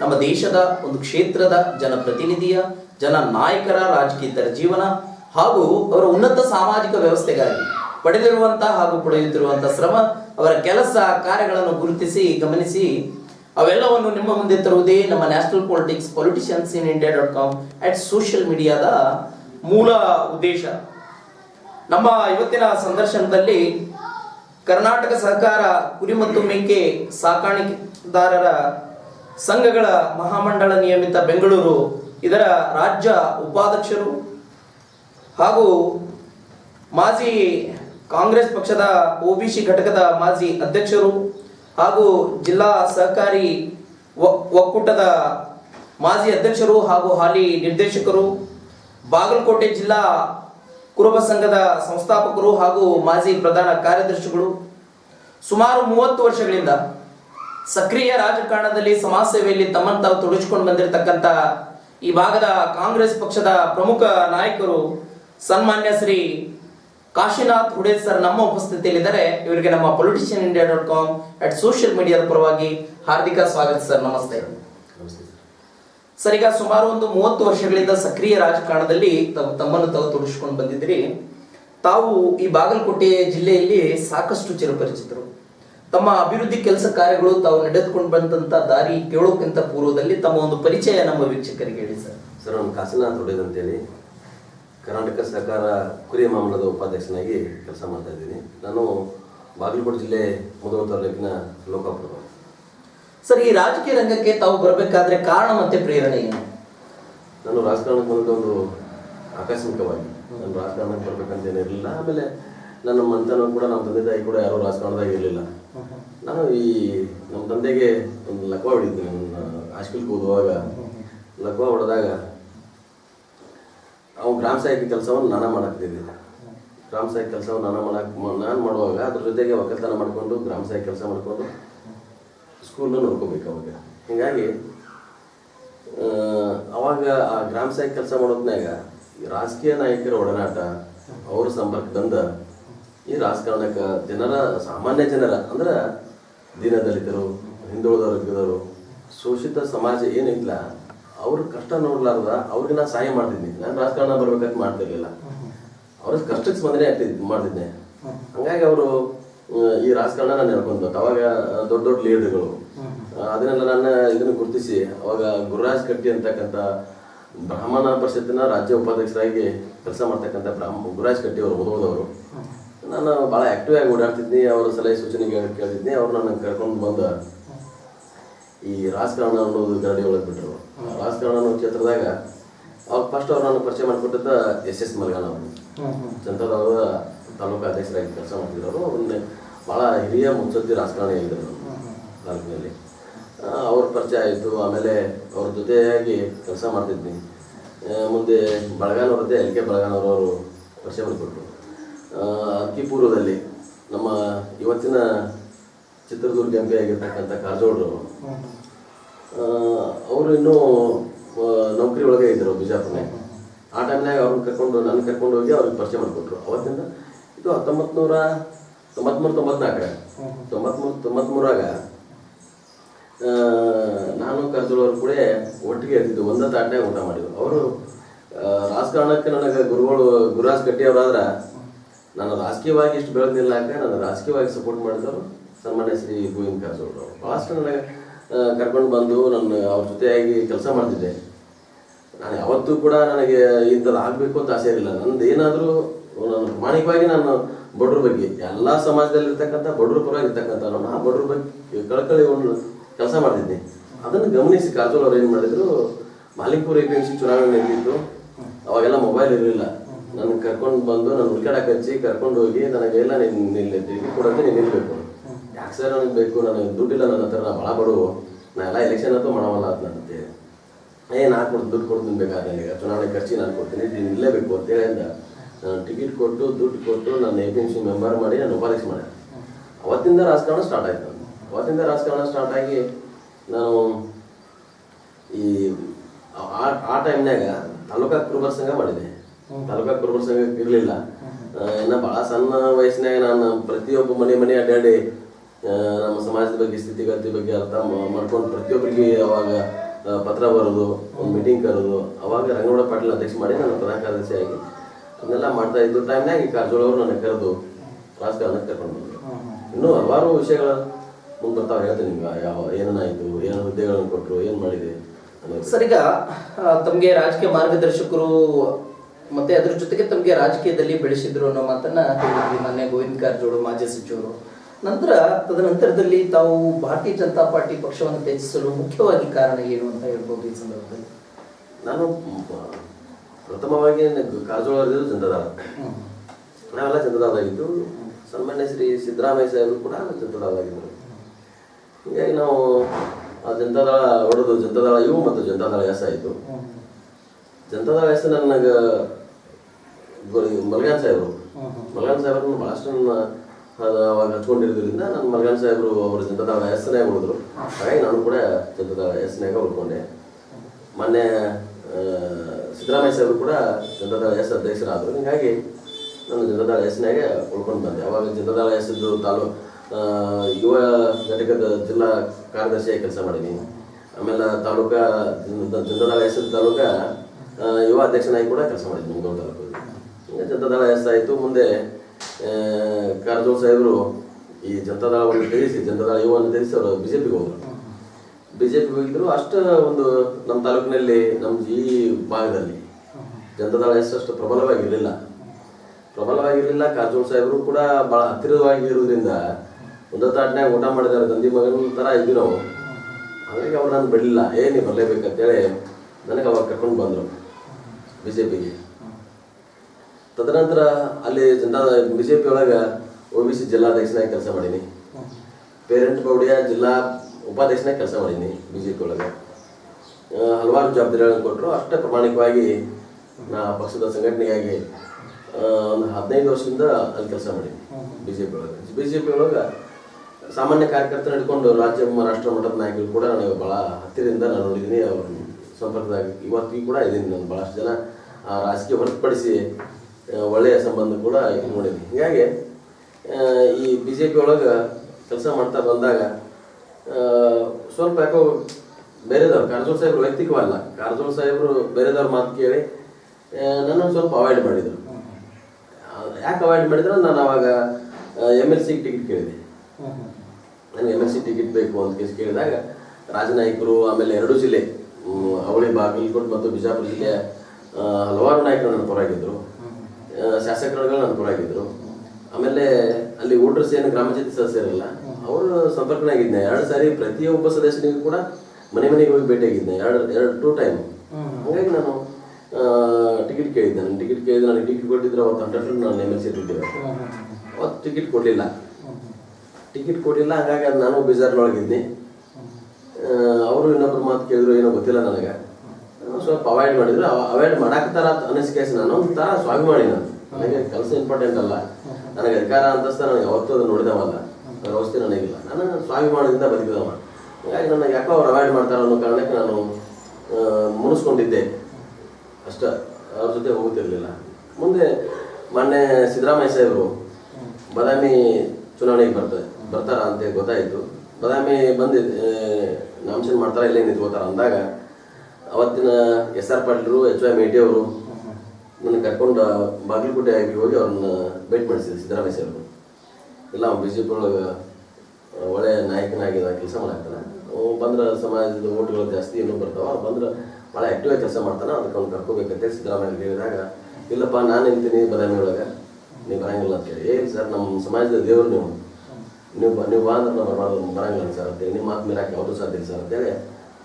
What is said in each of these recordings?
ನಮ್ಮ ದೇಶದ ಒಂದು ಕ್ಷೇತ್ರದ ಜನಪ್ರತಿನಿಧಿಯ ಜನ ನಾಯಕರ ರಾಜಕೀಯತರ ಜೀವನ ಹಾಗೂ ಅವರ ಉನ್ನತ ಸಾಮಾಜಿಕ ವ್ಯವಸ್ಥೆಗಾಗಿ ಪಡೆದಿರುವಂತಹ ಹಾಗೂ ಪಡೆಯುತ್ತಿರುವಂತಹ ಶ್ರಮ, ಅವರ ಕೆಲಸ ಕಾರ್ಯಗಳನ್ನು ಗುರುತಿಸಿ, ಗಮನಿಸಿ, ಅವೆಲ್ಲವನ್ನು ನಿಮ್ಮ ಮುಂದೆ ತರುವುದೇ ನಮ್ಮ national politics politicians in India dot com at social ಮೀಡಿಯಾದ ಮೂಲ ಉದ್ದೇಶ. ನಮ್ಮ ಇವತ್ತಿನ ಸಂದರ್ಶನದಲ್ಲಿ ಕರ್ನಾಟಕ ಸರ್ಕಾರ ಕುರಿ ಮತ್ತು ಮೇಕೆ ಸಾಕಾಣಿಕೆದಾರರ ಸಂಘಗಳ ಮಹಾಮಂಡಳ ನಿಯಮಿತ ಬೆಂಗಳೂರು, ಇದರ ರಾಜ್ಯ ಉಪಾಧ್ಯಕ್ಷರು ಹಾಗೂ ಮಾಜಿ ಕಾಂಗ್ರೆಸ್ ಪಕ್ಷದ ಒಬಿಸಿ ಘಟಕದ ಮಾಜಿ ಅಧ್ಯಕ್ಷರು ಹಾಗೂ ಜಿಲ್ಲಾ ಸಹಕಾರಿ ಒಕ್ಕೂಟದ ಮಾಜಿ ಅಧ್ಯಕ್ಷರು ಹಾಗೂ ಹಾಲಿ ನಿರ್ದೇಶಕರು, ಬಾಗಲಕೋಟೆ ಜಿಲ್ಲಾ ಕುರುಬ ಸಂಘದ ಸಂಸ್ಥಾಪಕರು ಹಾಗೂ ಮಾಜಿ ಪ್ರಧಾನ ಕಾರ್ಯದರ್ಶಿಗಳು. ಸುಮಾರು ಮೂವತ್ತು ವರ್ಷಗಳಿಂದ ಸಕ್ರಿಯ ರಾಜಕಾರಣದಲ್ಲಿ ಸಮಾಜ ಸೇವೆಯಲ್ಲಿ ತಮ್ಮನ್ನು ತಾವು ತೊಡಗಿಸಿಕೊಂಡು ಬಂದಿರತಕ್ಕಂಥ ಈ ಭಾಗದ ಕಾಂಗ್ರೆಸ್ ಪಕ್ಷದ ಪ್ರಮುಖ ನಾಯಕರು ಸನ್ಮಾನ್ಯ ಶ್ರೀ ಕಾಶಿನಾಥ್ ಹುಡೇ ಸರ್ ನಮ್ಮ ಉಪಸ್ಥಿತಿಯಲ್ಲಿದ್ದಾರೆ. ಇವರಿಗೆ ನಮ್ಮ politician India dot com at social ಮೀಡಿಯಾದ ಪರವಾಗಿ ಹಾರ್ದಿಕ ಸ್ವಾಗತ ಸರ್. ನಮಸ್ತೆ. ಸರ್. ಈಗ ಸುಮಾರು ಒಂದು ಮೂವತ್ತು ವರ್ಷಗಳಿಂದ ಸಕ್ರಿಯ ರಾಜಕಾರಣದಲ್ಲಿ ತಾವು ತಮ್ಮನ್ನು ತಾವು ತೊಡಗಿಸಿಕೊಂಡು ಬಂದಿದ್ದೀರಿ. ತಾವು ಈ ಬಾಗಲಕೋಟೆ ಜಿಲ್ಲೆಯಲ್ಲಿ ಸಾಕಷ್ಟು ಚಿರಪರಿಚಿತರು. ತಮ್ಮ ಅಭಿವೃದ್ಧಿ ಕೆಲಸ ಕಾರ್ಯಗಳು ತಾವು ನಡೆದುಕೊಂಡು ಬಂದಂತ ದಾರಿ ಕೇಳೋಕ್ಕಿಂತ ಪೂರ್ವದಲ್ಲಿ ತಮ್ಮ ಒಂದು ಪರಿಚಯ ನಮ್ಮ ವೀಕ್ಷಕರಿಗೆ ಹೇಳಿ ಸರ್. ಸರ್ ನಾನು ಅಂತ ಅಂತೇಳಿ ಕರ್ನಾಟಕ ಸರ್ಕಾರ ಕುರಿಯ ಮಾಮಲದ ಉಪಾಧ್ಯಕ್ಷನಾಗಿ ಕೆಲಸ ಮಾಡ್ತಾ ಇದ್ದೀನಿ. ನಾನು ಬಾಗಲಕೋಟೆ ಜಿಲ್ಲೆ ಮೊದಲ ತಾಲೂಕಿನ ಲೋಕಾಪುರ. ಸರ್ ಈ ರಾಜಕೀಯ ರಂಗಕ್ಕೆ ತಾವು ಬರಬೇಕಾದ್ರೆ ಕಾರಣ ಮತ್ತೆ ಪ್ರೇರಣೆ ಏನು? ನಾನು ರಾಜಕಾರಣಕ್ಕೆ ಬಂದ ಒಂದು ಆಕಸ್ಮಿಕವಾಗಿ. ನಾನು ರಾಜಕಾರಣಕ್ಕೆ ಬರ್ಬೇಕಂತ ಏನಿರಲಿಲ್ಲ ಆಮೇಲೆ ನನ್ನ ಮಂತನ ಕೂಡ ನಮ್ಮ ತಂದೆ ತಾಯಿ ಕೂಡ ಯಾರೂ ರಾಜಕಾರಣದಾಗ ಇರಲಿಲ್ಲ ನಾನು ಈ ನಮ್ಮ ತಂದೆಗೆ ಒಂದು ಲಕ್ವ ಹೊಡಿದ್ದೆ ನನ್ನ ಹಾಸ್ಟೆಲ್ಗೆ ಓದುವಾಗ ಲಕ್ವ ಹೊಡೆದಾಗ ಅವು ಗ್ರಾಮ ಸಹಾಯಕ ಕೆಲಸವನ್ನು ನಾನು ಮಾಡಾಕ್ತಿದ್ದೆ ಗ್ರಾಮ ಸಹಾಯಕ ಕೆಲಸವನ್ನು ನಾನು ಮಾಡಕ್ ನಾನು ಮಾಡುವಾಗ ಅದ್ರ ಜೊತೆಗೆ ಒಕ್ಕಲ್ತನ ಮಾಡಿಕೊಂಡು ಗ್ರಾಮ ಸಹಾಯಕ ಕೆಲಸ ಮಾಡಿಕೊಂಡು ಸ್ಕೂಲ್ನ ನೋಡ್ಕೋಬೇಕು ಅವಾಗ ಹೀಗಾಗಿ ಅವಾಗ ಆ ಗ್ರಾಮ ಸಹಾಯಕ ಕೆಲಸ ಮಾಡೋದ್ನಾಗ ರಾಜಕೀಯ ನಾಯಕರ ಒಡನಾಟ ಅವ್ರ ಸಂಪರ್ಕದಿಂದ ಈ ರಾಜಕಾರಣಕ್ಕೆ ಜನರ, ಸಾಮಾನ್ಯ ಜನರ, ಅಂದ್ರೆ ದೀನದಲಿತರು ಹಿಂದುಳಿದ ವರ್ಗದವರು, ಶೋಷಿತ ಸಮಾಜ ಏನಿಲ್ಲ, ಅವ್ರ ಕಷ್ಟ ನೋಡ್ಲಾರ್ದ ಅವ್ರಿಗೆ ನಾ ಸಹಾಯ ಮಾಡ್ತಿದ್ನಿ. ನಾನು ರಾಜಕಾರಣ ಬರ್ಬೇಕಂತ ಮಾಡ್ತಿರ್ಲಿಲ್ಲ. ಅವ್ರ ಕಷ್ಟಕ್ಕೆ ಸ್ಪಂದನೆ ಆಗ್ತಿದ್, ಮಾಡ್ತಿದ್ದೆ. ಹಂಗಾಗಿ ಅವರು ಈ ರಾಜಕಾರಣ ನಾನು ಹೇಳ್ಕೊಂಡು ಅವಾಗ ದೊಡ್ಡ ದೊಡ್ಡ ಲೀಡರ್ಗಳು. ಅದನ್ನೆಲ್ಲ ನನ್ನ ಇದನ್ನು ಗುರುತಿಸಿ, ಅವಾಗ ಗುರುರಾಜ್ ಕಟ್ಟಿ ಅಂತಕ್ಕಂಥ ಬ್ರಾಹ್ಮಣ ಪರಿಷತ್ತಿನ ರಾಜ್ಯ ಉಪಾಧ್ಯಕ್ಷರಾಗಿ ಕೆಲಸ ಮಾಡ್ತಕ್ಕಂಥ ಬ್ರಾಹ್ಮ, ಗುರುರಾಜ್ ಕಟ್ಟಿ ಅವರು ಓದೋದವರು. ನಾನು ಭಾಳ ಆಕ್ಟಿವ್ ಆಗಿ ಓಡಾಡ್ತಿದ್ನಿ, ಅವರ ಸಲಹೆ ಸೂಚನೆ ಕೇಳ್ತಿದ್ನಿ, ಅವ್ರು ನನ್ನ ಕರ್ಕೊಂಡು ಬಂದ ಈ ರಾಜಕಾರಣ ಅನ್ನೋದು ಗಾಡಿ ಒಳಗೆ ಬಿಟ್ಟರು ರಾಜಕಾರಣ ಅನ್ನೋ ಕ್ಷೇತ್ರದಾಗ ಅವಾಗ ಫಸ್ಟ್ ಅವ್ರು ನಾನು ಪರಿಚಯ ಮಾಡಿಕೊಟ್ಟಿದ್ದ ಎಸ್ ಎಸ್ ಮಲ್ಗಾನ ಅವರು. ಜನತಾದಳದ ತಾಲೂಕು ಅಧ್ಯಕ್ಷರಾಗಿ ಕೆಲಸ ಮಾಡ್ತಿದ್ರು ಅವರು ಅವ್ರನ್ನ ಭಾಳ ಹಿರಿಯ ಮುತ್ಸದ್ದಿ ರಾಜಕಾರಣಿ ಆಗಿದ್ದರು ತಾಲೂಕಿನಲ್ಲಿ. ಅವ್ರ ಪರಿಚಯ ಆಯಿತು, ಆಮೇಲೆ ಅವ್ರ ಜೊತೆಯಾಗಿ ಕೆಲಸ ಮಾಡ್ತಿದ್ವಿ ಮುಂದೆ ಬಳಗಾನವ್ರದ್ದೇ ಎಲ್ ಕೆ ಅವರು ಪರಿಚಯ ಮಾಡಿಕೊಟ್ರು. ಅಕ್ಕಿ ಪೂರ್ವದಲ್ಲಿ ನಮ್ಮ ಇವತ್ತಿನ ಚಿತ್ರದುರ್ಗ ಎಂ ಪಿ ಆಗಿರ್ತಕ್ಕಂಥ ಕಾರಜೋಳರು ಅವರು. ಇನ್ನೂ ನೌಕರಿ ಒಳಗೆ ಇದ್ದರು ಬಿಜಾಪುರನಾಗ ಆ ಟೈಮ್ನಾಗ ಅವ್ರನ್ನ ಕರ್ಕೊಂಡು ನನ್ನ ಕರ್ಕೊಂಡು ಹೋಗಿ ಅವ್ರಿಗೆ ಪರಿಚಯ ಮಾಡಿಕೊಟ್ರು. ಅವತ್ತಿಂದ ಇದು ಹತ್ತೊಂಬತ್ತು ನೂರ ತೊಂಬತ್ಮೂರು, ತೊಂಬತ್ನಾಲ್ಕರ. ತೊಂಬತ್ಮೂರು, ತೊಂಬತ್ಮೂರಾಗ ನಾನು ಕರ್ಜೋಳವ್ರು ಕೂಡ ಒಟ್ಟಿಗೆ ಇರ್ತಿದ್ದು, ಒಂದೇ ತಾಟ್ನಾಗ ಊಟ ಮಾಡಿದ್ರು ಅವರು ರಾಜಕಾರಣಕ್ಕೆ ನನಗೆ ಗುರುಗಳು, ಗುರುರಾಜ್ ಕಟ್ಟಿ ಅವರಾದ್ರೆ ನಾನು ರಾಜಕೀಯವಾಗಿ ಇಷ್ಟು ಬೆಳೆದಿಲ್ಲ ಅಂತ ನಾನು ರಾಜಕೀಯವಾಗಿ ಸಪೋರ್ಟ್ ಮಾಡಿದವರು ಸನ್ಮಾನ್ಯ ಶ್ರೀ ಗೋವಿಂದ ಕಾರಜೋಳರು ಭಾಳಷ್ಟು ನನಗೆ ಕರ್ಕೊಂಡು ಬಂದು ನನ್ನ, ಅವ್ರ ಜೊತೆಯಾಗಿ ಕೆಲಸ ಮಾಡ್ತಿದ್ದೆ. ನಾನು ಯಾವತ್ತೂ ಕೂಡ ನನಗೆ ಇಂಥದ್ದು ಆಗಬೇಕು ಅಂತ ಆಸೆ ಇರಲಿಲ್ಲ. ನಂದು ಏನಾದರೂ ನಾನು ಪ್ರಾಮಾಣಿಕವಾಗಿ ನಾನು ಬಡ್ರ ಬಗ್ಗೆ, ಎಲ್ಲ ಸಮಾಜದಲ್ಲಿ ಇರ್ತಕ್ಕಂಥ ಬಡ್ರ ಪರವಾಗಿ ಇರ್ತಕ್ಕಂಥ ನಾನು ಆ ಬಡ್ರ ಬಗ್ಗೆ ಕಳಕಳಿ ಒಂದು ಕೆಲಸ ಮಾಡ್ತಿದ್ದೆ. ಅದನ್ನು ಗಮನಿಸಿ ಕಾಜೋಲ್ ಅವ್ರು ಏನು ಮಾಡಿದ್ರು, Malikpur A P M C ಚುನಾವಣೆ ನಡೆದಿತ್ತು. ಅವಾಗೆಲ್ಲ ಮೊಬೈಲ್ ಇರಲಿಲ್ಲ. ನನ್ನ ಕರ್ಕೊಂಡು ಬಂದು ನಾನು ಹುಡ್ಕಾಡಕ್ಕೆ ಹಚ್ಚಿ ಕರ್ಕೊಂಡು ಹೋಗಿ ನನಗೆಲ್ಲ ನೀನು ನಿಲ್ಲಿ ಕೊಡೋದು ನೀನು ನಿಲ್ಬೇಕು. ಯಾಕೆ ಸರ್ ನನಗೆ ಬೇಕು? ನನಗೆ ದುಡ್ಡಿಲ್ಲ, ನನ್ನ ಹತ್ರ ನಾ ಭಾಳ ಬಡವು. ನಾ ಎಲ್ಲ ಎಲೆಕ್ಷನ್ ಅಂತೂ ಮಾಡವಲ್ಲ ಅಂತ ನನ್ನಂತೆ ಏ, ನಾನು ಕೊಡ್, ದುಡ್ಡು ಕೊಡ್ತೀನಿ ಬೇಕಾದ್ರೆ ನನಗೆ ಚುನಾವಣೆ ಖರ್ಚಿ ನಾನು ಕೊಡ್ತೀನಿ, ನೀನು ಇಲ್ಲೇಬೇಕು ಅಂತೇಳಿ ಹೇಳಿದ ನಾನು ಟಿಕೆಟ್ ಕೊಟ್ಟು, ದುಡ್ಡು ಕೊಟ್ಟು ನಾನು A P M C member ಮಾಡಿ ನಾನು ಉಪಾಧ್ಯಕ್ಷ ಮಾಡಿದೆ. ಅವತ್ತಿಂದ ರಾಜಕಾರಣ ಸ್ಟಾರ್ಟ್ ಆಯ್ತು ನಾನು ಅವತ್ತಿಂದ ರಾಜಕಾರಣ ಸ್ಟಾರ್ಟ್ ಆಗಿ ನಾನು ಈ ಆ ಟೈಮ್ನಾಗ ತಾಲೂಕಾ ಕುರುಬರ ಸಂಘ ಮಾಡಿದೆ. ತಾಲೂಕಾ ಕುರುಬರ ಸಂಘ ಇರಲಿಲ್ಲ. ಇನ್ನು ಭಾಳ ಸಣ್ಣ ವಯಸ್ಸಿನಾಗ ನಾನು ಪ್ರತಿಯೊಬ್ಬ ಮನೆ ಮನೆ ಅಡ್ಡಾಡಿ ನಮ್ಮ ಸಮಾಜದ ಬಗ್ಗೆ ಸ್ಥಿತಿಗತಿ ಬಗ್ಗೆ ಅರ್ಥ ಮಾಡ್ಕೊಂಡು ಪ್ರತಿಯೊಬ್ಬರಿಗೆ ಅವಾಗ ಪತ್ರ ಬರೋದು ಒಂದು ಮೀಟಿಂಗ್ ಕರೋದು ಅವಾಗ ರಂಗಗೌಡ ಪಾಟೀಲ್ ಅಧ್ಯಕ್ಷ ಮಾಡಿ ನಾನು ಪ್ರಧಾನ ಕಾರ್ಯದರ್ಶಿ ಆಗಿ. ಅದನ್ನೆಲ್ಲ ಮಾಡ್ತಾ ಇದ್ದ ಟೈಮ್ನಾಗ ಈ ಕಾರಜೋಳ ಅವರು ನನಗೆ ಕರೆದು ರಾಜಕಾರಣಕ್ಕೆ ಕರ್ಕೊಂಡು ಬಂದರು. ಇನ್ನೂ ಹಲವಾರು ವಿಷಯಗಳ ಮುಂದೆ ಬರ್ತಾವೆ ಹೇಳ್ತೀನಿ ನಿಮ್ಗೆ. ಯಾವ ಏನೇನಾಯಿತು ಏನೇನು ಹುದ್ದೆಗಳನ್ನು ಕೊಟ್ಟರು ಏನು ಮಾಡಿದೆ ಸರಿಗ ಸರ್ ಈಗ ಆ, ರಾಜಕೀಯ ಮಾರ್ಗದರ್ಶಕರು ಮತ್ತೆ ಅದ್ರ ಜೊತೆಗೆ ತಮಗೆ ರಾಜಕೀಯದಲ್ಲಿ ಬೆಳೆಸಿದ್ರು ಅನ್ನೋ ಮಾತನ್ನ ಹೇಳಿದ್ವಿ ಮೊನ್ನೆ ಗೋವಿಂದ ಕಾರಜೋಳ ಮಾಜಿ ಸಚಿವರು. ನಂತರ ತದನಂತರದಲ್ಲಿ ತಾವು ಭಾರತೀಯ ಜನತಾ ಪಾರ್ಟಿ ಪಕ್ಷವನ್ನು ತ್ಯಜಿಸಲು ಮುಖ್ಯವಾಗಿ ಕಾರಣ ಏನು ಅಂತ ಹೇಳ್ಬೋದು ಈ ಸಂದರ್ಭದಲ್ಲಿ? ನಾನು ಪ್ರಥಮವಾಗಿ ಕಾರಜೋಳ ಜನತಾದಳ ನಾವೆಲ್ಲ ಜನತಾದಳಾಗಿದ್ದು ಸನ್ಮಾನ್ಯ ಶ್ರೀ ಸಿದ್ದರಾಮಯ್ಯ ಸಾಹೇಬರು ಕೂಡ ಜನತಾದಳಾಗಿದ್ದರು ಹೀಗಾಗಿ ನಾವು ಆ ಜನತಾದಳ ಹೊಡೆದು ಜನತಾದಳ ಇವು ಮತ್ತು ಜನತಾದಳ ಎಸ್ ಆಯಿತು ಜನತಾದಳ ಎಸ್ ನನಗೆ ಮಲ್ಗಾನ್ ಸಾಹೇಬ್ರು. ಮಲ್ಗಾನ್ ಸಾಹೇಬ್ರನ್ನ ಅದು ಅವಾಗ ಹಚ್ಕೊಂಡಿರೋದ್ರಿಂದ ನಾನು ಮಲ್ಗಾನ್ ಸಾಹೇಬ್ರು ಅವರು ಜನತಾ ಎಸ್ನಾಗ ಉಳಿದ್ರು. ಹಾಗಾಗಿ ನಾನು ಕೂಡ ಜನತಾ ಎಸ್ನಾಗ ಉಳ್ಕೊಂಡೆ. ಮೊನ್ನೆ ಸಿದ್ದರಾಮಯ್ಯ ಸಾಹೇಬರು ಕೂಡ ಜನತಾದಳ ಎಸ್ ಅಧ್ಯಕ್ಷರಾದರು. ಹೀಗಾಗಿ ನಾನು ಜನತಾ ಎಸ್ನಾಗೆ ಉಳ್ಕೊಂಡು ಬಂದೆ. ಅವಾಗ ಜನತಾದಳ ಎಸ್ದು ತಾಲೂ ಯುವ ಘಟಕದ ಜಿಲ್ಲಾ ಕಾರ್ಯದರ್ಶಿಯಾಗಿ ಕೆಲಸ ಮಾಡೀನಿ ಆಮೇಲೆ ತಾಲೂಕಾ ಜನತಾ ಎಸ್ ತಾಲೂಕಾ ಯುವ ಅಧ್ಯಕ್ಷನಾಗಿ ಕೂಡ ಕೆಲಸ ಮಾಡಿದ್ದೀನಿ ಮುಂಗೋಳ ತಾಲೂಕಲ್ಲಿ ಈಗ ಜನತಾದಳ ಎಸ್ ಆಯಿತು ಮುಂದೆ ಕಾರಜೋಳ ಸಾಹೇಬರು ಈ ಜನತಾದಳವನ್ನು ತಿಳಿಸಿ ಜನತಾದಳ ಯುವವನ್ನು ತಿಳಿಸಿ ಅವರು ಬಿ ಜೆ ಪಿಗೆ ಹೋದರು. ಬಿ ಜೆ ಪಿ ಹೋಗಿದ್ರು, ಅಷ್ಟು ಒಂದು ನಮ್ಮ ತಾಲೂಕಿನಲ್ಲಿ, ನಮ್ಮ ಈ ಭಾಗದಲ್ಲಿ. ಜನತಾದಳ ಅಷ್ಟು ಪ್ರಬಲವಾಗಿರಲಿಲ್ಲ. ಪ್ರಬಲವಾಗಿರಲಿಲ್ಲ, ಕಾರಜೋಳ ಸಾಹೇಬರು ಕೂಡ ಭಾಳ ಹತ್ತಿರವಾಗಿರೋದ್ರಿಂದ ಒಂದು ತಾಟ್ನ್ಯಾಗ ಊಟ ಮಾಡಿದ್ದಾರೆ, ತಂದಿ ಮಗನ ಥರ ಇದ್ವಿ ನಾವು ಹಾಗಾಗಿ ಅವ್ರು ನಾನು ಬಿಡಲಿಲ್ಲ, ಏ ನೀವು ಬರಲೇಬೇಕಂತೇಳಿ ನನಗೆ ಅವಾಗ ಕರ್ಕೊಂಡು ಬಂದರು ಬಿ ಜೆ ಪಿಗೆ ತದನಂತರ ಅಲ್ಲಿ ಜನತಾ ಬಿ ಜೆ ಪಿ ಒಳಗೆ ಒ ಬಿ ಸಿ ಜಿಲ್ಲಾಧ್ಯಕ್ಷನಾಗಿ ಕೆಲಸ ಮಾಡೀನಿ. ಪೇರೆಂಟ್ ಬೌಡಿಯ ಜಿಲ್ಲಾ ಉಪಾಧ್ಯಕ್ಷನಾಗಿ ಕೆಲಸ ಮಾಡೀನಿ ಬಿ ಜೆ ಪಿ ಒಳಗೆ ಹಲವಾರು ಜವಾಬ್ದಾರಿಗಳನ್ನು ಕೊಟ್ಟರು ಅಷ್ಟೇ ಪ್ರಾಮಾಣಿಕವಾಗಿ ನಾ ಪಕ್ಷದ ಸಂಘಟನೆಗಾಗಿ ಆ, ಒಂದು ಹದಿನೈದು ವರ್ಷದಿಂದ ಅಲ್ಲಿ ಕೆಲಸ ಮಾಡೀನಿ ಬಿ ಜೆ ಪಿ ಒಳಗೆ. ಬಿ ಜೆ ಪಿ ಒಳಗೆ ಸಾಮಾನ್ಯ ಕಾರ್ಯಕರ್ತ ಹಿಡ್ಕೊಂಡು ರಾಜ್ಯ ರಾಷ್ಟ್ರ ಮಟ್ಟದ ನಾಯಕರು ಕೂಡ ನನಗೆ ಭಾಳ ಹತ್ತಿರದಿಂದ ನಾನು ನೋಡಿದ್ದೀನಿ. ಅವ್ರ ಸಂಪರ್ಕದಾಗ ಇವತ್ತಿಗೂ ಕೂಡ ಇದ್ದೀನಿ ನಾನು ಭಾಳಷ್ಟು ಜನ. ರಾಜಕೀಯ ಹೊರತುಪಡಿಸಿ ಒಳ್ಳೆಯ ಸಂಬಂಧ ಕೂಡ ನೋಡಿದ್ವಿ ಹೀಗಾಗಿ ಈ ಬಿ ಜೆ ಪಿ ಒಳಗೆ ಕೆಲಸ ಮಾಡ್ತಾ ಬಂದಾಗ ಸ್ವಲ್ಪ ಯಾಕೋ ಬೇರೆದವ್ರು, ಕಾರಜೋಳ ಸಾಹೇಬ್ರು ವೈಯಕ್ತಿಕವಲ್ಲ, ಕಾರಜೋಳ ಸಾಹೇಬರು ಬೇರೆದವ್ರ ಮಾತು ಕೇಳಿ ನನ್ನನ್ನು ಸ್ವಲ್ಪ ಅವಾಯ್ಡ್ ಮಾಡಿದರು. ಯಾಕೆ ಅವಾಯ್ಡ್ ಮಾಡಿದ್ರು? ನಾನು ಅವಾಗ ಎಂ ಎಲ್ ಸಿಗೆ ಟಿಕೆಟ್ ಕೇಳಿದೆ. ನನಗೆ ಎಂ ಎಲ್ ಸಿ ಟಿಕೆಟ್ ಬೇಕು ಅಂತ ಕೇಸ್ ಕೇಳಿದಾಗ, ರಾಜನಾಯಕರು, ಆಮೇಲೆ ಎರಡು ಜಿಲ್ಲೆ ಅವಳಿ ಬಾಗಲಕೋಟೆ ಮತ್ತು ಬಿಜಾಪುರ ಜಿಲ್ಲೆಯ ಹಲವಾರು ನಾಯಕರು ನನ್ನ ಪರವಾಗಿದ್ದರು ಶಾಸಕರುಗಳು ನನ್ನ ಪರವಾಗಿದ್ದರು ಆಮೇಲೆ ಅಲ್ಲಿ ವೋಟರ್ಸ್ ಏನು ಗ್ರಾಮ ಪಂಚಾಯತಿ ಸದಸ್ಯರಲ್ಲ ಅವರು ಸಂಪರ್ಕನಾಗಿದ್ದೆ ಎರಡು ಸಾರಿ ಪ್ರತಿಯೊಬ್ಬ ಸದಸ್ಯನಿಗೂ ಕೂಡ ಮನೆ ಮನೆಗೆ ಹೋಗಿ ಭೇಟಿಯಾಗಿದ್ದೆ ಎರಡು ಎರಡು ಟೂ ಟೈಮ್ ಹಾಗಾಗಿ ನಾನು ಟಿಕೆಟ್ ಕೇಳಿದ್ದೆ. ನಾನು ಟಿಕೆಟ್ ಕೇಳಿದ್ರೆ ನನಗೆ ಟಿಕೆಟ್ ಕೊಟ್ಟಿದ್ರೆ. ಅವತ್ತು ಹಂಡ್ರೆಡ್ ನಾನು ಎಂ ಎಲ್ ಸಿ ಇಟ್ಟಿದ್ದೆ ಅವತ್ತು ಟಿಕೆಟ್ ಕೊಡಲಿಲ್ಲ. ಟಿಕೆಟ್ ಕೊಡಲಿಲ್ಲ. ಹಾಗಾಗಿ ಅದು ನಾನು ಬೇಜಾರಿನೊಳಗಿದ್ದೆ ಅವರು ಇನ್ನೊಬ್ರು ಮಾತು ಕೇಳಿದ್ರು ಏನೋ ಗೊತ್ತಿಲ್ಲ ನನಗೆ. ನಾನು ಸ್ವಲ್ಪ ಅವಾಯ್ಡ್ ಮಾಡಿದ್ರು ಅವಾಯ್ಡ್ ಮಾಡಾಕತ್ತಾರ ಅಂತ ಅನಿಸಿಕೆ ನಾನು ಒಂಥರ ಸ್ವಾಭಿಮಾನಿ ನಾನು. ನನಗೆ ಕೆಲಸ ಇಂಪಾರ್ಟೆಂಟ್ ಅಲ್ಲ. ನನಗೆ ಅಧಿಕಾರ ಅಂತಸ್ತ ನನಗೆ ಯಾವತ್ತೂ ಅದು ನೋಡಿದವಲ್ಲ. ಅವಸ್ಥೆ ನನಗಿಲ್ಲ. ನಾನು ಸ್ವಾಭಿಮಾನದಿಂದ ಬದುಕಿದವ ಹಾಗಾಗಿ ನನಗೆ ಯಾಕೋ ಅವ್ರು ಅವಾಯ್ಡ್ ಮಾಡ್ತಾರೆ ಅನ್ನೋ ಕಾರಣಕ್ಕೆ ನಾನು ಮುನಿಸ್ಕೊಂಡಿದ್ದೆ. ಅಷ್ಟ. ಅವ್ರ ಜೊತೆ ಹೋಗುತ್ತಿರಲಿಲ್ಲ. ಮುಂದೆ ಮೊನ್ನೆ ಸಿದ್ದರಾಮಯ್ಯ ಸಾಹೇಬರು ಬದಾಮಿ ಚುನಾವಣೆಗೆ ಬರ್ತಾರೆ. ಬರ್ತಾರ ಅಂತ ಗೊತ್ತಾಯಿತು. ಬದಾಮಿ ಬಂದಿದ್ದೆ ನಾಮಸನ್ ಮಾಡ್ತಾರ, ಇಲ್ಲೇ ನಿಂತ್ಕೋತಾರ ಅಂದಾಗ ಅವತ್ತಿನ ಎಸ್ ಆರ್ ಪಾಟೀಲರು, ಎಚ್ ವೈ ಮೇಟಿ ಅವರು ನನ್ನ ಕರ್ಕೊಂಡು ಬಾಗಲಕೋಟೆ ಆಗಿ ಹೋಗಿ ಅವ್ರನ್ನ ಭೇಟಿ ಮಾಡಿಸಿದ್ರು, ಸಿದ್ದರಾಮಯ್ಯ ಸರ್ ಇಲ್ಲ ಅವ್ನು ಬಿ ಜೆ ಪಿ ಒಳಗೆ ಒಳ್ಳೆಯ ನಾಯಕನಾಗಿ ಕೆಲಸ ಮಾಡಾಕ್ತಾನೆ ಅವ್ನು ಬಂದ್ರೆ ಸಮಾಜದ ಓಟ್ಗಳು ಜಾಸ್ತಿ ಏನೂ ಬರ್ತಾವೆ. ಬಂದ್ರೆ ಭಾಳ ಆ್ಯಕ್ಟಿವ್ ಕೆಲಸ ಮಾಡ್ತಾನೆ ಅದಕ್ಕೆ ಅವ್ನು ಕರ್ಕೋಬೇಕಂತೇಳಿ ಸಿದ್ದರಾಮಯ್ಯ ಹೇಳಿದಾಗ, ಇಲ್ಲಪ್ಪ, ನಾನು ನಿಂತೀನಿ ಬದಾಮಿ ಒಳಗೆ. ನೀವು ಬರಂಗಿಲ್ಲ ಅಂತೇಳಿ ಏನು ಸರ್ ನಮ್ಮ ಸಮಾಜದ ದೇವರು ನೀವು. ನೀವು ಬ, ನೀವು ಬಾ ಅಂದ್ರೆ ನಾವು ಬರಂಗಿಲ್ಲ ಸರ್ ಅಂತೇಳಿ ನಿಮ್ಮ ಮಾತು ಹಾಕಿ ಅವ್ರೂ ಸಾಧ್ಯ ಸರ್ ಅಂತೇಳಿ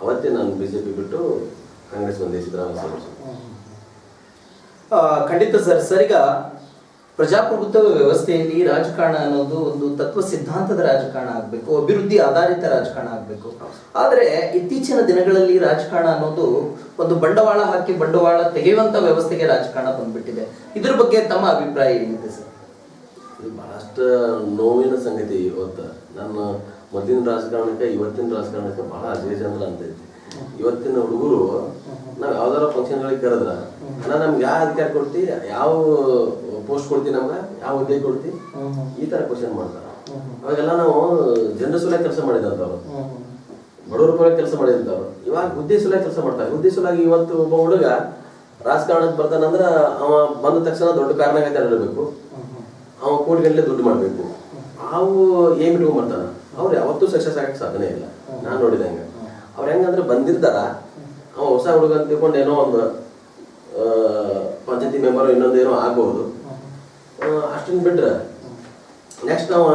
ಅವತ್ತೇ ನಾನು ಬಿ ಜೆ ಪಿ ಬಿಟ್ಟು ಕಾಂಗ್ರೆಸ್ ಬಂದೆ ಸಿದ್ದರಾಮಯ್ಯ ಖಂಡಿತ ಸರ್ ಸರ್ ಈಗ ಪ್ರಜಾಪ್ರಭುತ್ವ ವ್ಯವಸ್ಥೆಯಲ್ಲಿ ರಾಜಕಾರಣ ಅನ್ನೋದು ಒಂದು ತತ್ವ ಸಿದ್ಧಾಂತದ ರಾಜಕಾರಣ ಆಗಬೇಕು ಅಭಿವೃದ್ಧಿ ಆಧಾರಿತ ರಾಜಕಾರಣ ಆಗಬೇಕು. ಆದರೆ ಇತ್ತೀಚಿನ ದಿನಗಳಲ್ಲಿ ರಾಜಕಾರಣ ಅನ್ನೋದು ಒಂದು ಬಂಡವಾಳ ಹಾಕಿ ಬಂಡವಾಳ ತೆಗೆಯುವಂಥ ವ್ಯವಸ್ಥೆಗೆ ರಾಜಕಾರಣ ಬಂದ್ಬಿಟ್ಟಿದೆ. ಇದ್ರ ಬಗ್ಗೆ ತಮ್ಮ ಅಭಿಪ್ರಾಯ ಏನಿದೆ ಸರ್? ಇದು ಬಹಳಷ್ಟು ನೋವಿನ ಸಂಗತಿ ಇವತ್ತು. ನನ್ನ ಮೊದಲಿನ ರಾಜಕಾರಣಕ್ಕೆ, ಇವತ್ತಿನ ರಾಜಕಾರಣಕ್ಕೆ ಬಹಳ ಅಜೇಜಂದ್ರ ಅಂತ ಐತಿ. ಇವತ್ತಿನ ಹುಡುಗರು, ನಾವು ಯಾವ್ದಾರ ಫಂಕ್ಷನ್ಗಳಿಗೆ ಕರೆದ್ರ ಅಣ್ಣ, ನಮ್ಗೆ ಯಾವ ಅಧಿಕಾರ ಕೊಡ್ತಿ? ಯಾವ ಪೋಸ್ಟ್ ಕೊಡ್ತಿ ನಮ್ಗೆ? ಯಾವ ಹುದ್ದೆ ಕೊಡ್ತಿ? ಈ ತರ ಕ್ವಶನ್ ಮಾಡ್ತಾರ. ಅವಾಗೆಲ್ಲ ನಾವು ಜನರ ಸುಲ ಕೆಲಸ ಮಾಡಿದಂತವ್ರು. ಬಡವರ ಪರ ಕೆಲಸ ಮಾಡಿದಂತವ್ರು. ಇವಾಗ ಹುದ್ದೆ ಸುಲ ಕೆಲಸ ಮಾಡ್ತಾರೆ. ಹುದ್ದೆ ಸುಲಾಗಿ ಇವತ್ತು ಒಬ್ಬ ಹುಡುಗ ರಾಜಕಾರಣಕ್ಕೆ ಬರ್ತಾನಂದ್ರ ಅವ ಬಂದ ತಕ್ಷಣ ದೊಡ್ಡ ಕಾರಣಕ್ಕೆ ಇರಬೇಕು ಅವ ಕೋಟಿ ದುಡ್ಡು ಮಾಡಬೇಕು. ಅವು ಏನ್ ಬಿಟ್ಕೊಂಡ್ ಬರ್ತಾನ ಅವ್ರು ಯಾವತ್ತೂ ಸಕ್ಸಸ್ ಆಗಕ್ಕೆ ಸಾಧನೆ ಇಲ್ಲ. ನಾನು ನೋಡಿದಂಗೆ. ಅವ್ರು ಹೆಂಗಂದ್ರೆ ಬಂದಿರ್ತಾರ ಅವ ಹೊಸ ಹುಡುಗ ಅಂತ ತಿಳ್ಕೊಂಡು ಏನೋ ಒಂದು ಪಂಚಾಯತಿ ಮೆಂಬರ್ ಇನ್ನೊಂದೇನೋ ಆಗ್ಬಹುದು. ಅಷ್ಟನ್ನ ಬಿಟ್ರೆ ನೆಕ್ಸ್ಟ್ ಅವ